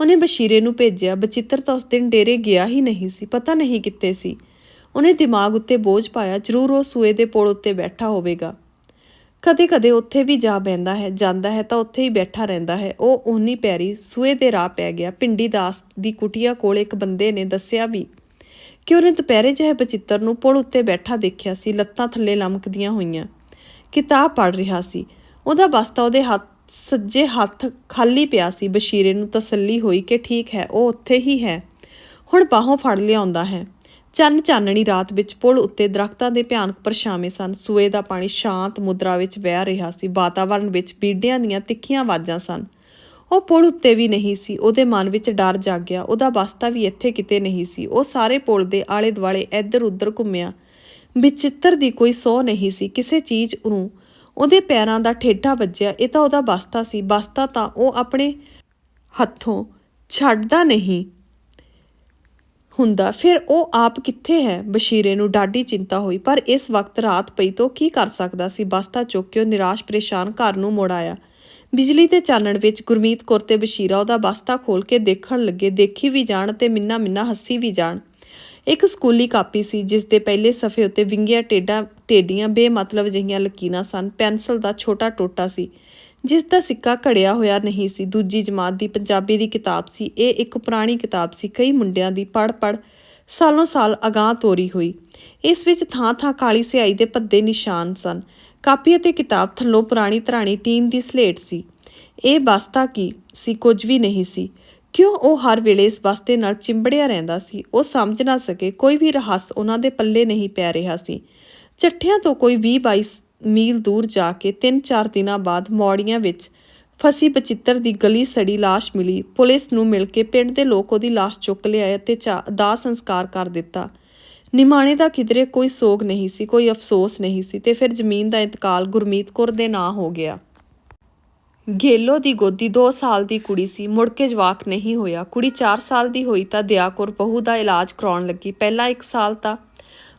Speaker 1: ਉਹਨੇ ਬਸ਼ੀਰੇ ਨੂੰ ਭੇਜਿਆ, ਬਚਿੱਤਰ ਤਾਂ ਉਸ ਦਿਨ ਡੇਰੇ ਗਿਆ ਹੀ ਨਹੀਂ ਸੀ, ਪਤਾ ਨਹੀਂ ਕਿੱਥੇ ਸੀ। ਉਹਨੇ ਦਿਮਾਗ ਉੱਤੇ ਬੋਝ ਪਾਇਆ, ਜ਼ਰੂਰ ਉਹ ਸੂਏ ਦੇ ਪੁਲ ਉੱਤੇ ਬੈਠਾ ਹੋਵੇਗਾ। ਕਦੇ-ਕਦੇ ਉੱਥੇ ਵੀ ਜਾ ਬੈੰਦਾ ਹੈ, ਜਾਂਦਾ ਹੈ ਤਾਂ ਉੱਥੇ ਹੀ ਬੈਠਾ ਰਹਿੰਦਾ ਹੈ। ਉਹ ਓਨੀ ਪੈਰੀ ਸੂਏ ਦੇ ਰਾਹ ਪੈ ਗਿਆ। ਪਿੰਡੀ ਦਾਸ ਦੀ ਕੁਟੀਆ ਕੋਲ ਇੱਕ ਬੰਦੇ ਨੇ ਦੱਸਿਆ ਵੀ ਕਿ ਉਹਨੇ ਦੁਪਹਿਰੇ ਜਿਹੇ ਬਚਿੱਤਰ ਨੂੰ ਪੁਲ ਉੱਤੇ ਬੈਠਾ ਦੇਖਿਆ ਸੀ, ਲੱਤਾਂ ਥੱਲੇ ਲਮਕਦੀਆਂ ਹੋਈਆਂ। ਕਿਤਾਬ ਪੜ੍ਹ ਰਿਹਾ ਸੀ। ਉਹਦਾ ਬਸਤਾ ਉਹਦੇ ਹੱਥ, ਸੱਜੇ ਹੱਥ ਖਾਲੀ ਪਿਆ ਸੀ। ਬਸ਼ੀਰੇ ਨੂੰ ਤਸੱਲੀ ਹੋਈ ਕਿ ਠੀਕ ਹੈ, ਉਹ ਉੱਥੇ ਹੀ ਹੈ। ਹੁਣ ਬਾਹੋਂ ਫੜ ਲਿਆਉਂਦਾ ਹੈ। ਚੰਨ ਚਾਨਣੀ ਰਾਤ ਵਿੱਚ ਪੁਲ ਉੱਤੇ ਦਰਖਤਾਂ ਦੇ ਭਿਆਨਕ ਪਰਛਾਵੇਂ ਸਨ। ਸੂਏ ਦਾ ਪਾਣੀ ਸ਼ਾਂਤ ਮੁਦਰਾ ਵਿੱਚ ਵਹਿ ਰਿਹਾ ਸੀ। ਵਾਤਾਵਰਣ ਵਿੱਚ ਬੀੜਿਆਂ ਦੀਆਂ ਤਿੱਖੀਆਂ ਆਵਾਜ਼ਾਂ ਸਨ। ਉਹ ਪੁਲ ਉੱਤੇ ਵੀ ਨਹੀਂ ਸੀ। ਉਹਦੇ ਮਨ ਵਿੱਚ ਡਰ ਜਾਗ ਗਿਆ। ਉਹਦਾ ਬਸਤਾ ਵੀ ਇੱਥੇ ਕਿਤੇ ਨਹੀਂ ਸੀ। ਉਹ ਸਾਰੇ ਪੁਲ ਦੇ ਆਲੇ ਦੁਆਲੇ ਇੱਧਰ ਉੱਧਰ ਘੁੰਮਿਆ। ਵਿਚਿੱਤਰ ਦੀ ਕੋਈ ਸੋ ਨਹੀਂ ਸੀ। ਕਿਸੇ ਚੀਜ਼ ਨੂੰ ਉਹਦੇ ਪੈਰਾਂ ਦਾ ਠੇਡਾ ਵੱਜਿਆ। ਇਹ ਤਾਂ ਉਹਦਾ ਬਸਤਾ ਸੀ। ਬਸਤਾ ਤਾਂ ਉਹ ਆਪਣੇ ਹੱਥੋਂ ਛੱਡਦਾ ਨਹੀਂ ਹੁੰਦਾ। ਫਿਰ ਉਹ ਆਪ ਕਿੱਥੇ ਹੈ? ਬਸ਼ੀਰੇ ਨੂੰ ਡਾਢੀ ਚਿੰਤਾ ਹੋਈ। ਪਰ ਇਸ ਵਕਤ ਰਾਤ ਪਈ ਤੋਂ ਕੀ ਕਰ ਸਕਦਾ ਸੀ? ਬਸਤਾ ਚੁੱਕ ਕੇ ਉਹ ਨਿਰਾਸ਼, ਪਰੇਸ਼ਾਨ ਘਰ ਨੂੰ ਮੁੜ ਆਇਆ। ਬਿਜਲੀ ਤੇ ਚਾਨਣ ਵਿੱਚ ਗੁਰਮੀਤ ਕੌਰ ਤੇ ਬਸ਼ੀਰਾ ਉਹਦਾ ਬਸਤਾ ਖੋਲ ਕੇ ਦੇਖਣ ਲੱਗੇ, ਦੇਖੀ ਵੀ ਜਾਣ ਤੇ ਮਿੰਨਾ ਮਿੰਨਾ ਹੱਸੀ ਵੀ ਜਾਣ। ਇੱਕ ਸਕੂਲੀ ਕਾਪੀ ਸੀ, ਜਿਸ ਦੇ ਪਹਿਲੇ ਸਫ਼ੇ ਉੱਤੇ ਵਿੰਗੀਆਂ ਟੇਡਾ, ਟੇਡੀਆਂ ਬੇਮਤਲਬ ਜਿਹੀਆਂ ਲਕੀਰਾਂ ਸਨ। ਪੈਨਸਲ ਦਾ ਛੋਟਾ ਟੋਟਾ ਸੀ, ਜਿਸ ਦਾ ਸਿੱਕਾ ਘੜਿਆ ਹੋਇਆ ਨਹੀਂ ਸੀ। ਦੂਜੀ ਜਮਾਤ ਦੀ ਪੰਜਾਬੀ ਦੀ ਕਿਤਾਬ ਸੀ। ਇਹ ਇੱਕ ਪੁਰਾਣੀ ਕਿਤਾਬ ਸੀ। ਕਈ ਮੁੰਡਿਆਂ ਦੀ ਪੜ ਪੜ ਸਾਲੋਂ ਸਾਲ ਅਗਾਹ ਤੋਰੀ ਹੋਈ। ਇਸ ਵਿੱਚ ਥਾਂ ਥਾਂ ਕਾਲੀ ਸਿਆਹੀ ਦੇ ਭੱਦੇ ਨਿਸ਼ਾਨ ਸਨ। ਕਾਪੀ ਅਤੇ ਕਿਤਾਬ ਥੱਲੋਂ ਪੁਰਾਣੀ ਧਰਾਣੀ ਟੀਨ ਦੀ ਸਲੇਟ ਸੀ। ਇਹ ਬਸਤਾ ਕੀ ਸੀ ਕੁਝ ਵੀ ਨਹੀਂ ਸੀ। ਕਿਉਂ ਉਹ ਹਰ ਵੇਲੇ ਇਸ ਬਸਤੇ ਨਾਲ ਚਿੰਬੜਿਆ ਰਹਿੰਦਾ ਸੀ? ਉਹ ਸਮਝ ਨਾ ਸਕੇ, ਕੋਈ ਵੀ ਰਹੱਸ ਉਹਨਾਂ ਦੇ ਪੱਲੇ ਨਹੀਂ ਪੈ ਰਿਹਾ ਸੀ। ਚੱਠਿਆਂ ਤੋਂ ਕੋਈ 20 22 ਮੀਲ ਦੂਰ ਜਾ ਕੇ 3-4 ਦਿਨਾਂ ਬਾਅਦ ਮੌੜੀਆਂ ਵਿੱਚ ਫਸੀ ਬਚਿੱਤਰ ਦੀ ਗਲੀ ਸੜੀ ਲਾਸ਼ ਮਿਲੀ। ਪੁਲਿਸ ਨੂੰ ਮਿਲ ਕੇ ਪਿੰਡ ਦੇ ਲੋਕ ਉਹਦੀ ਲਾਸ਼ ਚੁੱਕ ਲਿਆਏ ਅਤੇ ਚਾ- ਦਾਹ ਸੰਸਕਾਰ ਕਰ ਦਿੱਤਾ। ਨਿਮਾਣੇ ਦਾ ਕਿਧਰੇ ਕੋਈ ਸੋਗ ਨਹੀਂ ਸੀ, ਕੋਈ ਅਫਸੋਸ ਨਹੀਂ ਸੀ ਤੇ ਫਿਰ ਜ਼ਮੀਨ ਦਾ ਇੰਤਕਾਲ ਗੁਰਮੀਤ ਕੌਰ ਦੇ ਨਾਂ ਹੋ ਗਿਆ। ਗੇਲੋ ਦੀ ਗੋਦੀ 2 ਸਾਲ ਦੀ ਕੁੜੀ ਸੀ, ਮੁੜ ਕੇ ਜਵਾਕ ਨਹੀਂ ਹੋਇਆ। ਕੁੜੀ 4 ਸਾਲ ਦੀ ਹੋਈ ਤਾਂ ਦਿਆਕੌਰ ਬਹੂ ਦਾ ਇਲਾਜ ਕਰਾਉਣ ਲੱਗੀ, ਪਹਿਲਾਂ 1 ਸਾਲ ਤਾਂ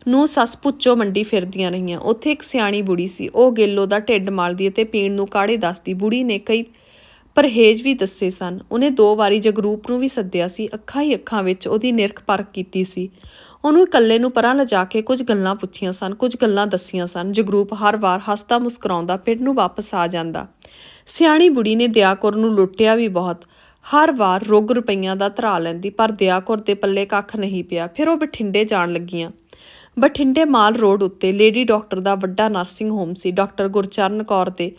Speaker 1: ਨੂੰ ਸੱਸ ਪੁੱਚੋ ਮੰਡੀ ਫਿਰਦੀਆਂ ਰਹੀਆਂ। ਉੱਥੇ ਇੱਕ ਸਿਆਣੀ ਬੁੜੀ ਸੀ, ਉਹ ਗੇਲੋ ਦਾ ਢਿੱਡ ਮਲਦੀ ਅਤੇ ਪੀਣ ਨੂੰ ਕਾੜੇ ਦੱਸਦੀ। ਬੁੜੀ ਨੇ ਕਈ ਪਰਹੇਜ਼ ਵੀ ਦੱਸੇ ਸਨ। ਉਹਨੇ ਦੋ ਵਾਰੀ ਜਗਰੂਪ ਨੂੰ ਵੀ ਸੱਦਿਆ ਸੀ। ਅੱਖਾਂ ਹੀ ਅੱਖਾਂ ਵਿੱਚ ਉਹਦੀ ਨਿਰਖ ਪਰਖ ਕੀਤੀ ਸੀ। ਉਹਨੂੰ ਇਕੱਲੇ ਨੂੰ ਪਰਾਂ ਲਿਜਾ ਕੇ ਕੁਝ ਗੱਲਾਂ ਪੁੱਛੀਆਂ ਸਨ, ਕੁਝ ਗੱਲਾਂ ਦੱਸੀਆਂ ਸਨ। ਜਗਰੂਪ ਹਰ ਵਾਰ ਹੱਸਦਾ ਮੁਸਕਰਾਉਂਦਾ ਪਿੰਡ ਨੂੰ ਵਾਪਸ ਆ ਜਾਂਦਾ। ਸਿਆਣੀ ਬੁੜੀ ਨੇ ਦਿਆਕੌਰ ਨੂੰ ਲੁੱਟਿਆ ਵੀ ਬਹੁਤ। ਹਰ ਵਾਰ ਰੁੱਗ ਰੁਪਈਆਂ ਦਾ ਧਰਾ ਲੈਂਦੀ, ਪਰ ਦਿਆਕੌਰ ਦੇ ਪੱਲੇ ਕੱਖ ਨਹੀਂ ਪਿਆ। ਫਿਰ ਉਹ ਬਠਿੰਡੇ ਜਾਣ ਲੱਗੀਆਂ। ਬਠਿੰਡੇ ਮਾਲ ਰੋਡ ਉੱਤੇ ਲੇਡੀ ਡਾਕਟਰ ਦਾ ਵੱਡਾ ਨਰਸਿੰਗ ਹੋਮ ਸੀ। ਡਾਕਟਰ ਗੁਰਚਰਨ ਕੌਰ ਦੇ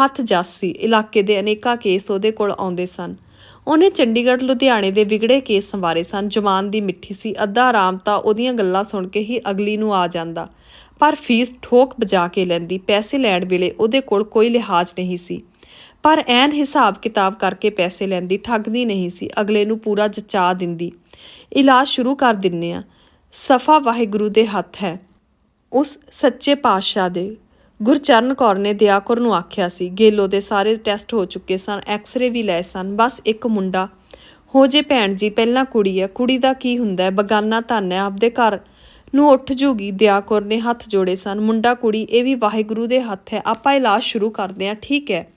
Speaker 1: ਹੱਥ ਜੱਸ ਸੀ ਇਲਾਕੇ ਦੇ ਅਨੇਕਾਂ ਕੇਸ ਉਹਦੇ ਕੋਲ ਆਉਂਦੇ ਸਨ। ਉਹਨੇ ਚੰਡੀਗੜ੍ਹ, ਲੁਧਿਆਣੇ ਦੇ ਵਿਗੜੇ ਕੇਸ ਸੰਵਾਰੇ ਸਨ। ਜਮਾਨ ਦੀ ਮਿੱਠੀ ਸੀ। ਅੱਧਾ ਆਰਾਮ ਤਾਂ ਉਹਦੀਆਂ ਗੱਲਾਂ ਸੁਣ ਕੇ ਹੀ ਅਗਲੀ ਨੂੰ ਆ ਜਾਂਦਾ। ਪਰ ਫੀਸ ਠੋਕ ਬਜਾ ਕੇ ਲੈਂਦੀ। ਪੈਸੇ ਲੈਣ ਵੇਲੇ ਉਹਦੇ ਕੋਲ ਕੋਈ ਲਿਹਾਜ਼ ਨਹੀਂ ਸੀ। ਪਰ ਐਨ ਹਿਸਾਬ ਕਿਤਾਬ ਕਰਕੇ ਪੈਸੇ ਲੈਂਦੀ, ਠੱਗਦੀ ਨਹੀਂ ਸੀ। ਅਗਲੇ ਨੂੰ ਪੂਰਾ ਜਚਾ ਦਿੰਦੀ। ਇਲਾਜ ਸ਼ੁਰੂ ਕਰ ਦਿੰਨੇ ਆ। ਸਫਾ ਵਾਹਿਗੁਰੂ ਦੇ ਹੱਥ ਹੈ। ਉਸ ਸੱਚੇ ਪਾਤਸ਼ਾਹ ਦੇ ਗੁਰਚਰਨ ਕੌਰ ਨੇ ਦਿਆਕੁਰ ਨੂੰ ਆਖਿਆ ਸੀ, ਗੇਲੋ ਦੇ ਸਾਰੇ ਟੈਸਟ ਹੋ ਚੁੱਕੇ ਸਨ, ਐਕਸ-ਰੇ ਵੀ ਲਏ ਸਨ, ਬਸ ਇੱਕ ਮੁੰਡਾ। ਹੋ ਜੇ ਭੈਣ ਜੀ, ਪਹਿਲਾਂ ਕੁੜੀ ਹੈ ਕੁੜੀ ਦਾ ਕੀ ਹੁੰਦਾ ਹੈ ਬਗਾਨਾ ਧਨ ਹੈ ਆਪਦੇ ਘਰ ਨੂੰ ਉੱਠ ਜੂਗੀ। ਦਿਆਕੁਰ ਨੇ ਹੱਥ ਜੋੜੇ ਸਨ, ਮੁੰਡਾ, ਕੁੜੀ, ਇਹ ਵੀ ਵਾਹਿਗੁਰੂ ਦੇ ਹੱਥ ਹੈ ਆਪਾਂ ਇਲਾਜ ਸ਼ੁਰੂ ਕਰਦੇ ਹਾਂ ਠੀਕ ਹੈ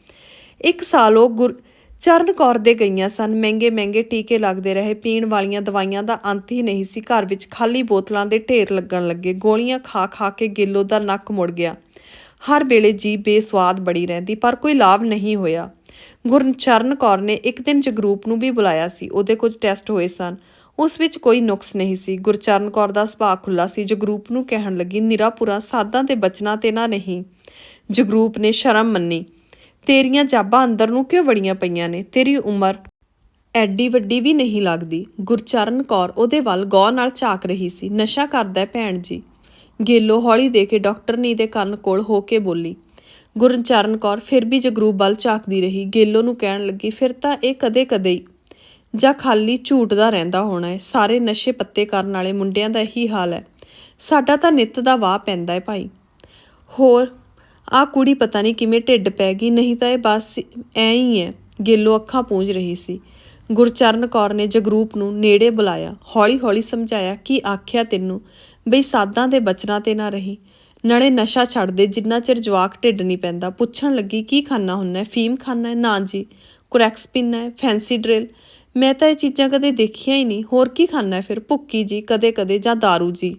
Speaker 1: ਇੱਕ ਸਾਲ ਉਹ ਗੁਰ ਚਰਨ ਕੌਰ ਦੇ ਗਈਆਂ ਸਨ, ਮਹਿੰਗੇ ਮਹਿੰਗੇ ਟੀਕੇ ਲੱਗਦੇ ਰਹੇ, ਪੀਣ ਵਾਲੀਆਂ ਦਵਾਈਆਂ ਦਾ ਅੰਤ ਹੀ ਨਹੀਂ ਸੀ, ਘਰ ਵਿੱਚ ਖਾਲੀ ਬੋਤਲਾਂ ਦੇ ਢੇਰ ਲੱਗਣ ਲੱਗੇ, ਗੋਲੀਆਂ ਖਾ ਖਾ ਕੇ ਗਿੱਲੋ ਦਾ ਨੱਕ ਮੁੜ ਗਿਆ। ਹਰ ਵੇਲੇ ਜੀ ਬੇਸਵਾਦ ਬੜੀ ਰਹਿੰਦੀ, ਪਰ ਕੋਈ ਲਾਭ ਨਹੀਂ ਹੋਇਆ। ਗੁਰਚਰਨ ਕੌਰ ਨੇ ਇੱਕ ਦਿਨ ਜਗਰੂਪ ਨੂੰ ਵੀ ਬੁਲਾਇਆ ਸੀ, ਉਹਦੇ ਕੁਝ ਟੈਸਟ ਹੋਏ ਸਨ। ਉਸ ਵਿੱਚ ਕੋਈ ਨੁਕਸ ਨਹੀਂ ਸੀ। ਗੁਰਚਰਨ ਕੌਰ ਦਾ ਸੁਭਾਅ ਖੁੱਲਾ ਸੀ। ਜਗਰੂਪ ਨੂੰ ਕਹਿਣ ਲੱਗੀ, ਨਿਰਾਪੁਰਾ, ਸਾਧਾਂ ਤੇ ਬਚਨਾ ਤੇ ਨਾ ਨਹੀਂ ਜਗਰੂਪ ਨੇ ਸ਼ਰਮ ਮੰਨੀ। ਤੇਰੀਆਂ ਜਾਬਾਂ ਅੰਦਰ ਨੂੰ ਕਿਉਂ ਬੜੀਆਂ ਪਈਆਂ ਨੇ? ਤੇਰੀ ਉਮਰ ਐਡੀ ਵੱਡੀ ਵੀ ਨਹੀਂ ਲੱਗਦੀ ਗੁਰਚਰਨ ਕੌਰ ਉਹਦੇ ਵੱਲ ਗੌਰ ਨਾਲ ਝਾਕ ਰਹੀ ਸੀ। ਨਸ਼ਾ ਕਰਦਾ ਭੈਣ ਜੀ। ਗੇਲੋ ਹੌਲੀ ਦੇ ਕੇ ਡਾਕਟਰਨੀ ਦੇ ਕੰਨ ਕੋਲ ਹੋ ਕੇ ਬੋਲੀ, ਗੁਰਚਰਨ ਕੌਰ, ਫਿਰ ਵੀ ਜਗਰੂਪ ਵੱਲ ਝਾਕਦੀ ਰਹੀ। ਗੇਲੋ ਨੂੰ ਕਹਿਣ ਲੱਗੀ, ਫਿਰ ਤਾਂ ਇਹ ਕਦੇ-ਕਦੇ ਹੀ ਜਾਂ ਖਾਲੀ ਝੂਠ ਦਾ ਰਹਿੰਦਾ ਹੋਣਾ ਹੈ ਸਾਰੇ ਨਸ਼ੇ ਪੱਤੇ ਕਰਨ ਵਾਲੇ ਮੁੰਡਿਆਂ ਦਾ ਇਹੀ ਹਾਲ ਹੈ ਸਾਡਾ ਤਾਂ ਨਿੱਤ ਦਾ ਵਾਹ ਪੈਂਦਾ ਹੈ ਭਾਈ। ਹੋਰ ਆ ਕੁੜੀ ਪਤਾ ਨਹੀਂ ਕਿਵੇਂ ਢਿੱਡ ਪੈ ਗਈ, ਨਹੀਂ ਤਾਂ ਇਹ ਬਸ ਐ ਹੀ ਹੈ ਗੇਲੋ ਅੱਖਾਂ ਪੂੰਝ ਰਹੀ ਸੀ। ਗੁਰਚਰਨ ਕੌਰ ਨੇ ਜਗਰੂਪ ਨੂੰ ਨੇੜੇ ਬੁਲਾਇਆ। ਹੌਲੀ-ਹੌਲੀ ਸਮਝਾਇਆ, ਕੀ ਆਖਿਆ ਤੈਨੂੰ? ਬਈ ਸਾਦਾਂ ਦੇ ਬਚਨਾਂ ਤੇ ਨਾ ਰਹੀ। ਨਾਲੇ ਨਸ਼ਾ ਛੱਡ ਦੇ ਜਿੰਨਾ ਚਿਰ ਜਵਾਕ ਢਿੱਡ ਨਹੀਂ ਪੈਂਦਾ। ਪੁੱਛਣ ਲੱਗੀ, ਕੀ ਖਾਣਾ ਹੁੰਦਾ ਫੀਮ ਖਾਣਾ ਹੈ? ਨਾ ਜੀ। ਕੁਰੈਕਸ ਪੀਣਾ ਹੈ? Phensedyl? ਮੈਂ ਤਾਂ ਇਹ ਚੀਜ਼ਾਂ ਕਦੇ ਦੇਖੀਆਂ ਹੀ ਨਹੀਂ। ਹੋਰ ਕੀ ਖਾਣਾ ਹੈ ਫਿਰ? ਭੁੱਕੀ ਜੀ, ਕਦੇ-ਕਦੇ ਜਾਂ दारू ਜੀ?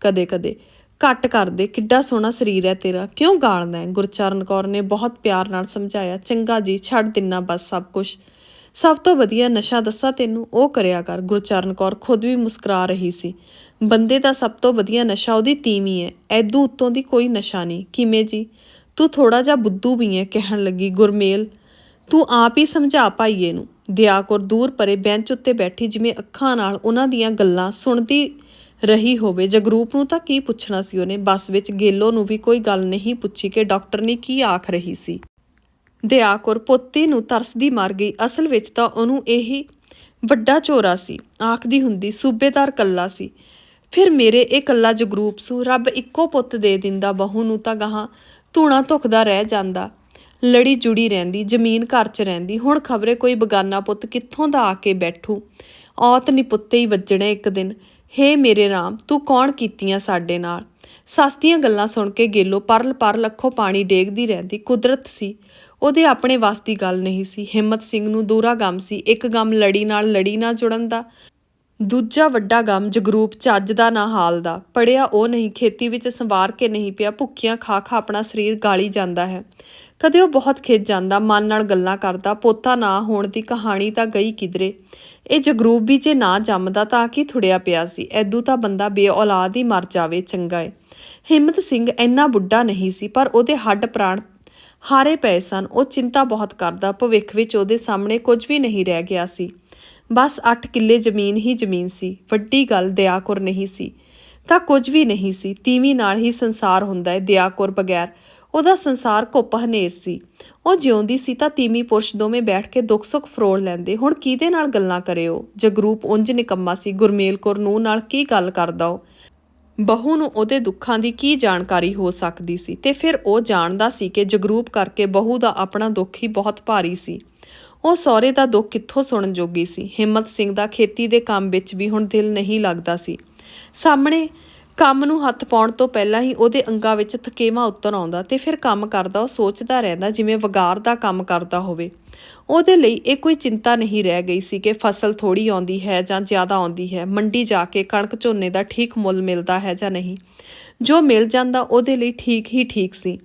Speaker 1: ਕਦੇ-ਕਦੇ। ਘੱਟ ਕਰ ਦੇ ਕਿੱਡਾ ਸੋਹਣਾ ਸਰੀਰ ਹੈ ਤੇਰਾ। ਕਿਉਂ ਗਾਲਦਾ ਹੈ? ਗੁਰਚਰਨ ਕੌਰ ਨੇ ਬਹੁਤ ਪਿਆਰ ਨਾਲ ਸਮਝਾਇਆ। ਚੰਗਾ ਜੀ, ਛੱਡ ਦਿਨਾ ਬਸ ਸਭ ਕੁਝ ਸਭ ਤੋਂ ਵਧੀਆ ਨਸ਼ਾ ਦੱਸਾ ਤੈਨੂੰ? ਉਹ ਕਰਿਆ ਕਰ। ਗੁਰਚਰਨ ਕੌਰ ਖੁਦ ਵੀ ਮੁਸਕਰਾ ਰਹੀ ਸੀ। ਬੰਦੇ ਦਾ ਸਭ ਤੋਂ ਵਧੀਆ ਨਸ਼ਾ ਉਹਦੀ ਤੀਵੀਂ ਹੈ। ਐਦੂ ਉੱਤੋਂ ਦੀ ਕੋਈ ਨਸ਼ਾ ਨਹੀਂ। ਕਿਵੇਂ ਜੀ? ਤੂੰ ਥੋੜਾ ਜਿਹਾ ਬੁੱਧੂ ਵੀ ਹੈ, ਕਹਿਣ ਲੱਗੀ ਗੁਰਮੇਲ। ਤੂੰ ਆਪ ਹੀ ਸਮਝਾ ਪਾਈਏ ਨੂੰ ਦਿਆਕੁਰ ਦੂਰ ਪਰੇ ਬੈਂਚ ਉੱਤੇ ਬੈਠੀ ਜਿਵੇਂ ਅੱਖਾਂ ਨਾਲ ਉਹਨਾਂ ਦੀਆਂ ਗੱਲਾਂ ਸੁਣਦੀ ਰਹੀ ਹੋਵੇ। ਜਗਰੂਪ ਨੂੰ ਤਾਂ ਕੀ ਪੁੱਛਣਾ ਸੀ ਉਹਨੇ? ਬੱਸ ਵਿੱਚ ਗੇਲੋ ਨੂੰ ਵੀ ਕੋਈ ਗੱਲ ਨਹੀਂ ਪੁੱਛੀ ਕਿ ਡਾਕਟਰ ਨੇ ਕੀ ਆਖ ਰਹੀ ਸੀ। ਦਿਆਕੁਰ ਪੋਤੀ ਨੂੰ ਤਰਸਦੀ ਮਾਰ ਗਈ। ਅਸਲ ਵਿੱਚ ਤਾਂ ਉਹਨੂੰ ਇਹੀ ਵੱਡਾ ਚੋਰਾ ਸੀ। ਆਖਦੀ ਹੁੰਦੀ, ਸੂਬੇਦਾਰ ਕੱਲਾ ਸੀ। ਫਿਰ ਮੇਰੇ ਇਹ ਕੱਲਾ ਜਗਰੂਪ ਸੂ, ਰੱਬ ਇੱਕੋ ਪੁੱਤ ਦੇ ਦਿੰਦਾ, ਬਹੂ ਨੂੰ ਤਾਂ ਗਾਹਾਂ ਧੂਣਾ ਧੁਖਦਾ ਰਹਿ ਜਾਂਦਾ। ਲੜੀ ਜੁੜੀ ਰਹਿੰਦੀ, ਜ਼ਮੀਨ ਘਰ 'ਚ ਰਹਿੰਦੀ, ਹੁਣ ਖਬਰੇ ਕੋਈ ਬਗਾਨਾ ਪੁੱਤ ਕਿੱਥੋਂ ਦਾ ਆ ਕੇ ਬੈਠੂ? ਔਤ ਨੀ ਪੁੱਤੇ ਹੀ ਵੱਜਣੇ ਇੱਕ ਦਿਨ। ਹੇ ਮੇਰੇ ਰਾਮ, ਤੂੰ ਕੌਣ ਕੀਤੀਆਂ ਸਾਡੇ ਨਾਲ? ਸਸਤੀਆਂ ਗੱਲਾਂ ਸੁਣ ਕੇ ਗੇਲੋ ਪਰਲ ਪਰਲ ਅੱਖੋਂ ਪਾਣੀ ਡੇਗਦੀ ਰਹਿੰਦੀ, ਕੁਦਰਤ ਸੀ। ਉਹਦੇ ਆਪਣੇ ਵੱਸ ਦੀ ਗੱਲ ਨਹੀਂ ਸੀ। ਹਿੰਮਤ ਸਿੰਘ ਨੂੰ ਦੂਰਾ ਗਮ ਸੀ, ਇੱਕ ਗਮ ਲੜੀ ਨਾਲ ਲੜੀ ਨਾਲ ਜੁੜਨ ਦਾ। ਦੂਜਾ ਵੱਡਾ ਗਮ ਜਗਰੂਪ ਚੱਜ ਦਾ ਨਾ ਹਾਲ ਦਾ। ਪੜਿਆ ਉਹ ਨਹੀਂ, ਖੇਤੀ ਵਿੱਚ ਸੰਵਾਰ ਕੇ ਨਹੀਂ ਪਿਆ, ਭੁੱਖੀਆਂ ਖਾ ਖਾ ਆਪਣਾ ਸਰੀਰ ਗਾਲੀ ਜਾਂਦਾ ਹੈ। ਕਦੇ ਉਹ ਬਹੁਤ ਖਿੱਚ ਜਾਂਦਾ, ਮਨ ਨਾਲ ਗੱਲਾਂ ਕਰਦਾ, ਪੋਤਾ ਨਾ ਹੋਣ ਦੀ ਕਹਾਣੀ ਤਾਂ ਗਈ ਕਿਧਰੇ। ਇਹ ਜਗਰੂਪ ਵੀ ਜੇ ਨਾ ਜੰਮਦਾ ਤਾਂ ਕੀ ਥੁੜਿਆ ਪਿਆ ਸੀ। ਐਦੂ ਤਾਂ ਬੰਦਾ ਬੇਔਲਾਦ ਹੀ ਮਰ ਜਾਵੇ, ਚੰਗਾ ਏ। ਹਿੰਮਤ ਸਿੰਘ ਇੰਨਾ ਬੁੱਢਾ ਨਹੀਂ ਸੀ, ਪਰ ਉਹਦੇ ਹੱਡ ਪ੍ਰਾਣ ਹਾਰੇ ਪਏ ਸਨ। ਉਹ ਚਿੰਤਾ ਬਹੁਤ ਕਰਦਾ, ਭਵਿੱਖ ਵਿੱਚ ਉਹਦੇ ਸਾਹਮਣੇ ਕੁਝ ਵੀ ਨਹੀਂ ਰਹਿ ਗਿਆ ਸੀ। ਬਸ 8 ਕਿੱਲੇ ਜ਼ਮੀਨ ਹੀ ਜ਼ਮੀਨ ਸੀ, ਵੱਡੀ ਗੱਲ ਦਿਆਕੁਰ ਨਹੀਂ ਸੀ। ਤਾਂ ਕੁਝ ਵੀ ਨਹੀਂ ਸੀ, ਤੀਵੀਂ ਨਾਲ ਹੀ ਸੰਸਾਰ ਹੁੰਦਾ ਹੈ ਦਿਆਕੁਰ ਬਗੈਰ। ਉਹਦਾ ਸੰਸਾਰ ਘੁੱਪ ਹਨੇਰ ਸੀ। ਉਹ ਜਿਉਂਦੀ ਸੀ ਤਾਂ ਤੀਵੀਂ ਪੁਰਸ਼ ਦੋਵੇਂ ਬੈਠ ਕੇ ਦੁੱਖ ਸੁੱਖ ਫਰੋੜ ਲੈਂਦੇ। ਹੁਣ ਕਿਹਦੇ ਨਾਲ ਗੱਲਾਂ ਕਰਿਓ? ਜਗਰੂਪ ਉਂਝ ਨਿਕੰਮਾ ਸੀ, ਗੁਰਮੇਲ ਕੌਰ ਨੂੰ ਨਾਲ ਕੀ ਗੱਲ ਕਰਦਾ ਉਹ? ਬਹੂ ਨੂੰ ਉਹਦੇ ਦੁੱਖਾਂ ਦੀ ਕੀ ਜਾਣਕਾਰੀ ਹੋ ਸਕਦੀ ਸੀ? ਤੇ ਫਿਰ ਉਹ ਜਾਣਦਾ ਸੀ ਕਿ ਜਗਰੂਪ ਕਰਕੇ ਬਹੂ ਦਾ ਆਪਣਾ ਦੁੱਖ ਹੀ ਬਹੁਤ ਭਾਰੀ ਸੀ। ਉਹ ਸਹੁਰੇ ਦਾ ਦੁੱਖ ਕਿੱਥੋਂ ਸੁਣਨ ਜੋਗੀ ਸੀ? ਹਿੰਮਤ ਸਿੰਘ ਦਾ ਖੇਤੀ ਦੇ ਕੰਮ ਵਿੱਚ ਵੀ ਹੁਣ ਦਿਲ ਨਹੀਂ ਲੱਗਦਾ ਸੀ। ਸਾਹਮਣੇ ਕੰਮ ਨੂੰ ਹੱਥ ਪਾਉਣ ਤੋਂ ਪਹਿਲਾਂ ਹੀ ਉਹਦੇ ਅੰਗਾਂ ਵਿੱਚ ਥਕੇਵਾ ਉੱਤਰ ਆਉਂਦਾ ਤੇ ਫਿਰ ਕੰਮ ਕਰਦਾ, ਉਹ ਸੋਚਦਾ ਰਹਿੰਦਾ ਜਿਵੇਂ ਵਗਾਰ ਦਾ ਕੰਮ ਕਰਦਾ ਹੋਵੇ। ਉਹਦੇ ਲਈ ਇਹ ਕੋਈ ਚਿੰਤਾ ਨਹੀਂ ਰਹਿ ਗਈ ਸੀ ਕਿ ਫਸਲ ਥੋੜੀ ਆਉਂਦੀ ਹੈ ਜਾਂ ਜ਼ਿਆਦਾ ਆਉਂਦੀ ਹੈ, ਮੰਡੀ ਜਾ ਕੇ ਕਣਕ ਝੋਨੇ ਦਾ ਠੀਕ ਮੁੱਲ ਮਿਲਦਾ ਹੈ ਜਾਂ ਨਹੀਂ। ਜੋ ਮਿਲ ਜਾਂਦਾ ਉਹਦੇ ਲਈ ਠੀਕ ਹੀ ਠੀਕ ਸੀ।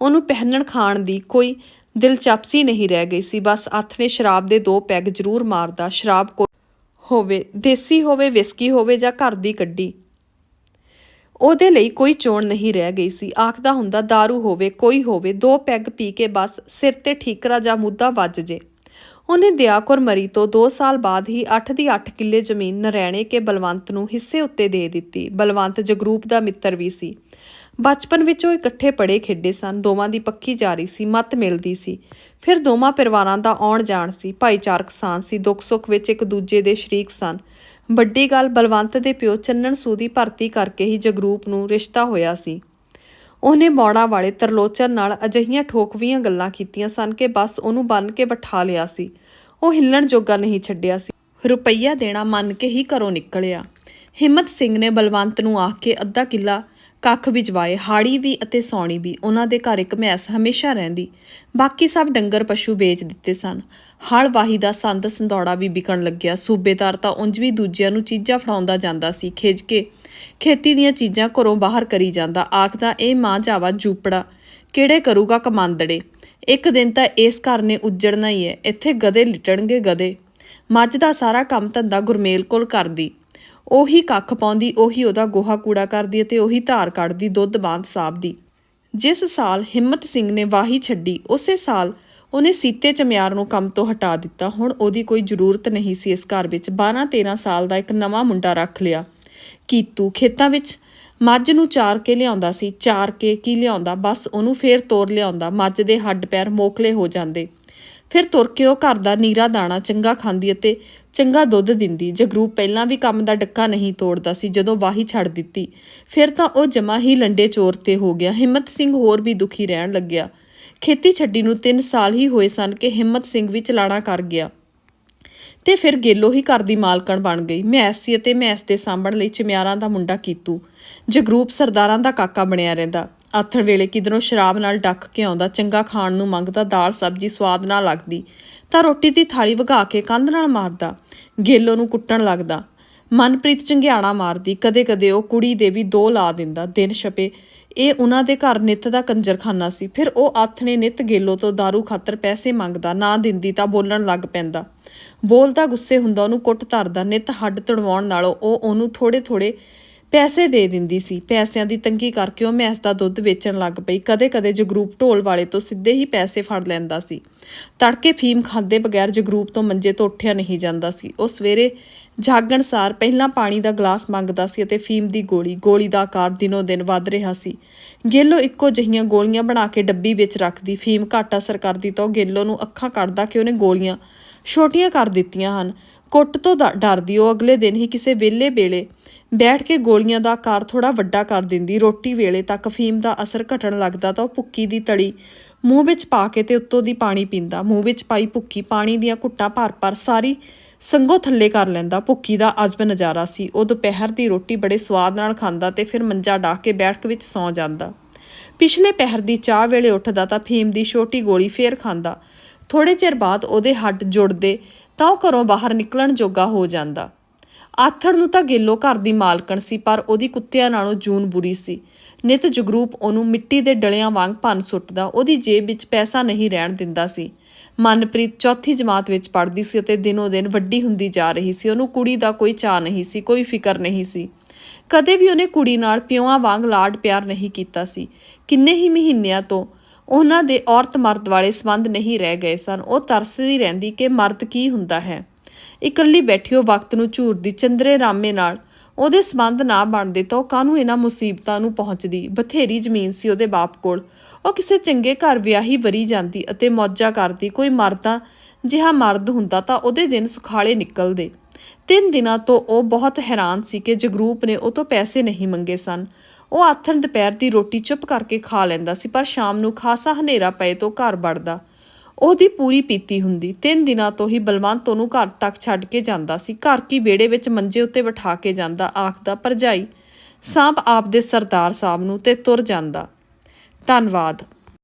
Speaker 1: ਉਹਨੂੰ ਪਹਿਨਣ ਖਾਣ ਦੀ ਕੋਈ ਦਿਲਚਸਪੀ ਨਹੀਂ ਰਹਿ ਗਈ ਸੀ। ਬਸ ਅੱਥ ਨੇ ਸ਼ਰਾਬ ਦੇ ਦੋ ਪੈਗ ਜ਼ਰੂਰ ਮਾਰਦਾ। ਸ਼ਰਾਬ ਕੋ ਹੋਵੇ, ਦੇਸੀ ਹੋਵੇ, ਵਿਸਕੀ ਹੋਵੇ ਜਾਂ ਘਰ ਦੀ ਕੱਢੀ। ਉਹਦੇ ਲਈ ਕੋਈ ਚੋਣ ਨਹੀਂ ਰਹਿ ਗਈ ਸੀ। ਆਖਦਾ ਹੁੰਦਾ दारू ਹੋਵੇ, ਕੋਈ ਹੋਵੇ, ਦੋ ਪੈਗ ਪੀ ਕੇ ਬਸ ਸਿਰ ਤੇ ਠੀਕਰਾ ਜਾਂ ਮੁੱਦਾ ਵੱਜ ਜੇ। ਉਹਨੇ ਦਿਆਕੁਰ ਮਰੀ ਤੋਂ 2 ਸਾਲ ਬਾਅਦ ਹੀ 8 ਦੀ 8 ਕਿੱਲੇ ਜ਼ਮੀਨ ਨਰੈਣੇ ਕੇ ਬਲਵੰਤ ਨੂੰ ਹਿੱਸੇ ਉੱਤੇ ਦੇ ਦਿੱਤੀ। ਬਲਵੰਤ ਜਗਰੂਪ ਦਾ ਮਿੱਤਰ ਵੀ ਸੀ। ਬਚਪਨ ਵਿੱਚ ਉਹ ਇਕੱਠੇ ਪੜੇ ਖੇਡੇ ਸਨ, ਦੋਵਾਂ ਦੀ ਪੱਕੀ ਜਾਰੀ ਸੀ, ਮਤ ਮਿਲਦੀ ਸੀ। ਫਿਰ ਦੋਵਾਂ ਪਰਿਵਾਰਾਂ ਦਾ ਆਉਣ ਜਾਣ ਸੀ, ਭਾਈਚਾਰਕ ਸਾਂਝ ਸੀ, ਦੁੱਖ ਸੁੱਖ ਵਿੱਚ ਇੱਕ ਦੂਜੇ ਦੇ ਸ਼ਰੀਕ ਸਨ। ਵੱਡੀ ਗੱਲ ਬਲਵੰਤ ਦੇ ਪਿਓ ਚੰਨਣ ਸੂ ਦੀ ਭਰਤੀ ਕਰਕੇ ਹੀ ਜਗਰੂਪ ਨੂੰ ਰਿਸ਼ਤਾ ਹੋਇਆ ਸੀ। ਉਹਨੇ ਮੌੜਾ ਵਾਲੇ ਤਰਲੋਚਨ ਨਾਲ ਅਜਿਹੀਆਂ ਠੋਕਵੀਆਂ ਗੱਲਾਂ ਕੀਤੀਆਂ ਸਨ ਕਿ ਬਸ ਉਹਨੂੰ ਬੰਨ ਕੇ ਬਿਠਾ ਲਿਆ ਸੀ। ਉਹ ਹਿੱਲਣ ਜੋਗਾ ਨਹੀਂ ਛੱਡਿਆ ਸੀ। ਰੁਪਈਆ ਦੇਣਾ ਮੰਨ ਕੇ ਹੀ ਘਰੋਂ ਨਿਕਲਿਆ। ਹਿੰਮਤ ਸਿੰਘ ਨੇ ਬਲਵੰਤ ਨੂੰ ਆਖ ਕੇ ਅੱਧਾ ਕਿੱਲਾ ਕੱਖ ਵਿਚਵਾਏ ਹਾੜੀ ਵੀ ਅਤੇ ਸੌਣੀ ਵੀ, ਉਹਨਾਂ ਦੇ ਘਰ ਇੱਕ ਮੈਸ ਹਮੇਸ਼ਾ ਰਹਿੰਦੀ। ਬਾਕੀ ਸਭ ਡੰਗਰ ਪਸ਼ੂ ਵੇਚ ਦਿੱਤੇ ਸਨ। ਹਲ ਵਾਹੀ ਦਾ ਸੰਦ ਸੰਦੌੜਾ ਵੀ ਵਿਕਣ ਲੱਗਿਆ। ਸੂਬੇਦਾਰ ਤਾਂ ਉਂਝ ਵੀ ਦੂਜਿਆਂ ਨੂੰ ਚੀਜ਼ਾਂ ਫੜਾਉਂਦਾ ਜਾਂਦਾ ਸੀ ਖਿੱਚ ਕੇ। ਖੇਤੀ ਦੀਆਂ ਚੀਜ਼ਾਂ ਘਰੋਂ ਬਾਹਰ ਕਰੀ ਜਾਂਦਾ। ਆਖਦਾ ਇਹ ਮਾਂ ਜਾਵਾ ਜੂਪੜਾ। ਕਿਹੜੇ ਕਰੂਗਾ ਕਮਾਂਦੜੇ? ਇੱਕ ਦਿਨ ਤਾਂ ਇਸ ਘਰ ਨੇ ਉੱਜੜਨਾ ਹੀ ਹੈ। ਇੱਥੇ ਗਧੇ ਲਿਟਣਗੇ ਗਧੇ। ਮੱਝ ਦਾ ਸਾਰਾ ਕੰਮ ਧੰਦਾ ਗੁਰਮੇਲ ਕੋਲ ਕਰਦੀ। ਉਹੀ ਕੱਖ ਪਾਉਂਦੀ, ਉਹੀ ਉਹਦਾ ਗੋਹਾ ਕੂੜਾ ਕਰਦੀ ਅਤੇ ਉਹੀ ਧਾਰ ਕੱਢਦੀ ਦੁੱਧ ਬਾਂਧ ਸਾਬਦੀ ਜਿਸ ਸਾਲ ਹਿੰਮਤ ਸਿੰਘ ਨੇ ਵਾਹੀ ਛੱਡੀ, ਉਸੇ ਸਾਲ ਉਹਨੇ ਸੀਤੇ ਚਮਿਆਰ ਨੂੰ ਕੰਮ ਤੋਂ ਹਟਾ ਦਿੱਤਾ। ਹੁਣ ਉਹਦੀ ਕੋਈ ਜ਼ਰੂਰਤ ਨਹੀਂ ਸੀ ਇਸ ਘਰ ਵਿੱਚ। 12 13 ਸਾਲ ਦਾ ਇੱਕ ਨਵਾਂ ਮੁੰਡਾ ਰੱਖ ਲਿਆ। ਕੀਤੂ ਖੇਤਾਂ ਵਿੱਚ ਮੱਝ ਨੂੰ ਚਾਰ ਕੇ ਲਿਆਉਂਦਾ ਸੀ, ਚਾਰ ਕੇ ਕੀ ਲਿਆਉਂਦਾ? ਬਸ ਉਹਨੂੰ ਫੇਰ ਤੋਰ ਲਿਆਉਂਦਾ। ਮੱਝ ਦੇ ਹੱਡ ਪੈਰ ਮੋਕਲੇ ਹੋ ਜਾਂਦੇ। ਫਿਰ ਤੁਰ ਕੇ ਉਹ ਘਰ ਦਾ ਨੀਰਾ ਦਾਣਾ ਚੰਗਾ ਖਾਂਦੀ ਅਤੇ ਚੰਗਾ ਦੁੱਧ ਦਿੰਦੀ। ਜਗਰੂਪ ਪਹਿਲਾਂ ਵੀ ਕੰਮ ਦਾ ਡੱਕਾ ਨਹੀਂ ਤੋੜਦਾ ਸੀ, ਜਦੋਂ ਵਾਹੀ ਛੱਡ ਦਿੱਤੀ, ਫਿਰ ਤਾਂ ਉਹ ਜਮਾ ਹੀ ਲੰਡੇ ਚੋਰ ਤੇ ਹੋ ਗਿਆ। ਹਿੰਮਤ ਸਿੰਘ ਹੋਰ ਵੀ ਦੁਖੀ ਰਹਿਣ ਲੱਗਿਆ। ਖੇਤੀ ਛੱਡੀ ਨੂੰ 3 ਸਾਲ ਹੀ ਹੋਏ ਸਨ ਕਿ ਹਿੰਮਤ ਸਿੰਘ ਵੀ ਚਲਾਣਾ ਕਰ ਗਿਆ। ਤੇ ਫਿਰ ਗੇਲੋ ਹੀ ਘਰ ਦੀ ਮਾਲਕਣ ਬਣ ਗਈ। ਮੈਸ ਸੀ ਅਤੇ ਮੈਸ ਦੇ ਸਾਂਭਣ ਲਈ ਚਮਿਆਰਾਂ ਦਾ ਮੁੰਡਾ ਕੀਤੂ ਜਗਰੂਪ ਸਰਦਾਰਾਂ ਦਾ ਕਾਕਾ ਬਣਿਆ ਰਹਿੰਦਾ। ਆਥਣ ਵੇਲੇ ਕਿਧਰੋਂ ਸ਼ਰਾਬ ਨਾਲ ਡੱਕ ਕੇ ਆਉਂਦਾ, ਚੰਗਾ ਖਾਣ ਨੂੰ ਮੰਗਦਾ, ਦਾਲ, ਸਬਜ਼ੀ ਸਵਾਦ ਨਾ ਲੱਗਦੀ। ਤਾਂ ਰੋਟੀ ਦੀ ਥਾਲੀ ਵਗਾ ਕੇ ਕੰਧ ਨਾਲ ਮਾਰਦਾ। ਗੇਲੋ ਨੂੰ ਕੁੱਟਣ ਲੱਗਦਾ। ਮਨਪ੍ਰੀਤ ਚੰਗਿਆਣਾ ਮਾਰਦੀ। ਕਦੇ-ਕਦੇ ਉਹ ਕੁੜੀ ਦੇ ਵੀ ਦੋ ਲਾ ਦਿੰਦਾ। ਦਿਨ ਛਪੇ। ਇਹ ਉਹਨਾਂ ਦੇ ਘਰ ਨਿੱਤ ਦਾ ਕੰਜਰਖਾਨਾ ਸੀ। ਫਿਰ ਉਹ ਆਥਣੇ ਨਿੱਤ ਗੇਲੋ ਤੋਂ दारू ਖਾਤਰ ਪੈਸੇ ਮੰਗਦਾ। ਨਾ ਦਿੰਦੀ ਤਾਂ ਬੋਲਣ ਲੱਗ ਪੈਂਦਾ। ਬੋਲਦਾ ਗੁੱਸੇ ਹੁੰਦਾ, ਉਹਨੂੰ ਕੁੱਟ ਧਰਦਾ। ਨਿੱਤ ਹੱਡ ਤੜਵਾਉਣ ਨਾਲੋਂ ਉਹ ਉਹਨੂੰ ਥੋੜੇ-ਥੋੜੇ ਪੈਸੇ ਦੇ ਦਿੰਦੀ ਸੀ। ਪੈਸਿਆਂ ਦੀ ਤੰਗੀ ਕਰਕੇ ਉਹ ਮੈਸ ਦਾ ਦੁੱਧ ਵੇਚਣ ਲੱਗ ਪਈ। ਕਦੇ-ਕਦੇ ਜਗਰੂਪ ਢੋਲ ਵਾਲੇ ਤੋਂ ਸਿੱਧੇ ਹੀ ਪੈਸੇ ਫੜ ਲੈਂਦਾ ਸੀ। ਤੜਕੇ ਫੀਮ ਖਾਂਦੇ ਬਗੈਰ ਜਗਰੂਪ ਤੋਂ ਮੰਜੇ ਤੋਂ ਉੱਠਿਆ ਨਹੀਂ ਜਾਂਦਾ ਸੀ। ਉਹ ਸਵੇਰੇ ਜਾਗਣ ਸਾਰ ਪਹਿਲਾਂ ਪਾਣੀ ਦਾ ਗਲਾਸ ਮੰਗਦਾ ਸੀ ਅਤੇ ਫੀਮ ਦੀ ਗੋਲੀ ਗੋਲੀ ਦਾ ਆਕਾਰ ਦਿਨੋ ਦਿਨ ਵੱਧ ਰਿਹਾ ਸੀ। ਗੇਲੋ ਇੱਕੋ ਜਿਹੀਆਂ ਗੋਲੀਆਂ ਬਣਾ ਕੇ ਡੱਬੀ ਵਿੱਚ ਰੱਖਦੀ। ਫੀਮ ਘੱਟ ਅਸਰ ਕਰਦੀ ਤਾਂ ਉਹ ਗੇਲੋ ਨੂੰ ਅੱਖਾਂ ਕੱਢਦਾ ਕਿ ਉਹਨੇ ਗੋਲੀਆਂ ਛੋਟੀਆਂ ਕਰ ਦਿੱਤੀਆਂ ਹਨ। ਕੁੱਟ ਤੋਂ ਡ- ਡਰਦੀ ਉਹ ਅਗਲੇ ਦਿਨ ਹੀ ਕਿਸੇ ਵਿਹਲੇ ਵੇਲੇ ਬੈਠ ਕੇ ਗੋਲੀਆਂ ਦਾ ਆਕਾਰ ਥੋੜਾ ਵੱਡਾ ਕਰ ਦਿੰਦੀ। ਰੋਟੀ ਵੇਲੇ ਤੱਕ ਫੀਮ ਦਾ ਅਸਰ ਘਟਣ ਲੱਗਦਾ ਤਾਂ ਉਹ ਭੁੱਕੀ ਦੀ ਤੜੀ ਮੂੰਹ ਵਿੱਚ ਪਾ ਕੇ ਤੇ ਉੱਤੋਂ ਦੀ ਪਾਣੀ ਪੀਂਦਾ। ਮੂੰਹ ਵਿੱਚ ਪਾਈ ਭੁੱਕੀ, ਪਾਣੀ ਦੀਆਂ ਘੁੱਟਾਂ ਭਰ-ਭਰ ਸਾਰੀ ਸੰਗੋ ਥੱਲੇ ਕਰ ਲੈਂਦਾ। ਭੁੱਕੀ ਦਾ ਅਜਬ ਨਜ਼ਾਰਾ ਸੀ। ਉਹ ਦੁਪਹਿਰ ਦੀ ਰੋਟੀ ਬੜੇ ਸਵਾਦ ਨਾਲ ਖਾਂਦਾ ਤੇ ਫਿਰ ਮੰਜਾ ਢਾਹ ਕੇ ਬੈਠਕ ਵਿੱਚ ਸੌਂ ਜਾਂਦਾ। ਪਿਛਲੇ ਪਹਿਰ ਦੀ ਚਾਹ ਵੇਲੇ ਉੱਠਦਾ ਤਾਂ ਫੀਮ ਦੀ ਛੋਟੀ ਗੋਲੀ ਫੇਰ ਖਾਂਦਾ। ਥੋੜੇ ਚਿਰ ਬਾਅਦ ਉਹਦੇ ਹੱਡ ਜੁੜਦੇ ਤਾਂ ਉਹ ਘਰੋਂ ਬਾਹਰ ਨਿਕਲਣ ਜੋਗਾ ਹੋ ਜਾਂਦਾ। ਆਥੜ ਨੂੰ ਤਾਂ ਗੇਲੋ ਘਰ ਦੀ ਮਾਲਕਣ ਸੀ, ਪਰ ਉਹਦੀ ਕੁੱਤਿਆਂ ਨਾਲੋਂ ਜੂਨ ਬੁਰੀ ਸੀ। ਨਿਤ ਜਗਰੂਪ ਉਹਨੂੰ ਮਿੱਟੀ ਦੇ ਡਲਿਆਂ ਵਾਂਗ ਭੰਨ ਸੁੱਟਦਾ, ਉਹਦੀ ਜੇਬ ਵਿੱਚ ਪੈਸਾ ਨਹੀਂ ਰਹਿਣ ਦਿੰਦਾ ਸੀ। ਮਨਪ੍ਰੀਤ ਚੌਥੀ ਜਮਾਤ ਵਿੱਚ ਪੜ੍ਹਦੀ ਸੀ ਅਤੇ ਦਿਨੋ ਦਿਨ ਵੱਡੀ ਹੁੰਦੀ ਜਾ ਰਹੀ ਸੀ। ਉਹਨੂੰ ਕੁੜੀ ਦਾ ਕੋਈ ਚਾਹ ਨਹੀਂ ਸੀ, ਕੋਈ ਫਿਕਰ ਨਹੀਂ ਸੀ। ਕਦੇ ਵੀ ਉਹਨੇ ਕੁੜੀ ਨਾਲ ਪਿਓਆਂ ਵਾਂਗ ਲਾਡ ਪਿਆਰ ਨਹੀਂ ਕੀਤਾ ਸੀ। ਕਿੰਨੇ ਹੀ ਮਹੀਨਿਆਂ ਤੋਂ ਉਹਨਾਂ ਦੇ ਔਰਤ ਮਰਦ ਵਾਲੇ ਸੰਬੰਧ ਨਹੀਂ ਰਹਿ ਗਏ ਸਨ। ਉਹ ਤਰਸਦੀ ਰਹਿੰਦੀ ਕਿ ਮਰਦ ਕੀ ਹੁੰਦਾ ਹੈ। ਇਕੱਲੀ ਬੈਠੀ ਉਹ ਵਕਤ ਨੂੰ ਝੂਰਦੀ ਚੰਦਰੇ ਰਾਮੇ ਨਾਲ। ਉਹਦੇ ਸੰਬੰਧ ਨਾ ਬਣਦੇ ਤਾਂ ਉਹ ਕਾਹਨੂੰ ਇਹਨਾਂ ਮੁਸੀਬਤਾਂ ਨੂੰ ਪਹੁੰਚਦੀ? ਬਥੇਰੀ ਜ਼ਮੀਨ ਸੀ ਉਹਦੇ ਬਾਪ ਕੋਲ। ਉਹ ਕਿਸੇ ਚੰਗੇ ਘਰ ਵਿਆਹੀ ਵਰੀ ਜਾਂਦੀ ਅਤੇ ਮੌਜਾਂ ਕਰਦੀ। ਕੋਈ ਮਰਦਾ ਜਿਹਾ ਮਰਦ ਹੁੰਦਾ ਤਾਂ ਉਹਦੇ ਦਿਨ ਸੁਖਾਲੇ ਨਿਕਲਦੇ। ਤਿੰਨ ਦਿਨਾਂ ਤੋਂ ਉਹ ਬਹੁਤ ਹੈਰਾਨ ਸੀ ਕਿ ਜਗਰੂਪ ਨੇ ਉਹ ਤੋਂ ਪੈਸੇ ਨਹੀਂ ਮੰਗੇ ਸਨ। ਉਹ ਆਥਣ ਦੁਪਹਿਰ ਦੀ ਰੋਟੀ ਚੁੱਪ ਕਰਕੇ ਖਾ ਲੈਂਦਾ ਸੀ, ਪਰ ਸ਼ਾਮ ਨੂੰ ਖਾਸਾ ਹਨੇਰਾ ਪਏ ਤੋਂ ਘਰ ਵੜਦਾ। ਉਹਦੀ ਪੂਰੀ ਪੀਤੀ ਹੁੰਦੀ। ਤਿੰਨ ਦਿਨਾਂ ਤੋਂ ਹੀ ਬਲਵੰਤ ਉਹਨੂੰ ਘਰ ਤੱਕ ਛੱਡ ਕੇ ਜਾਂਦਾ ਸੀ। ਘਰ ਕੀ ਵਿਹੜੇ ਵਿੱਚ ਮੰਜੇ ਉੱਤੇ ਬਿਠਾ ਕੇ ਜਾਂਦਾ, ਆਖਦਾ, ਭਰਜਾਈ, ਸਾਂਭ ਆਪ ਦੇ ਸਰਦਾਰ ਸਾਹਿਬ ਨੂੰ ਤੇ ਤੁਰ ਜਾਂਦਾ। ਧੰਨਵਾਦ।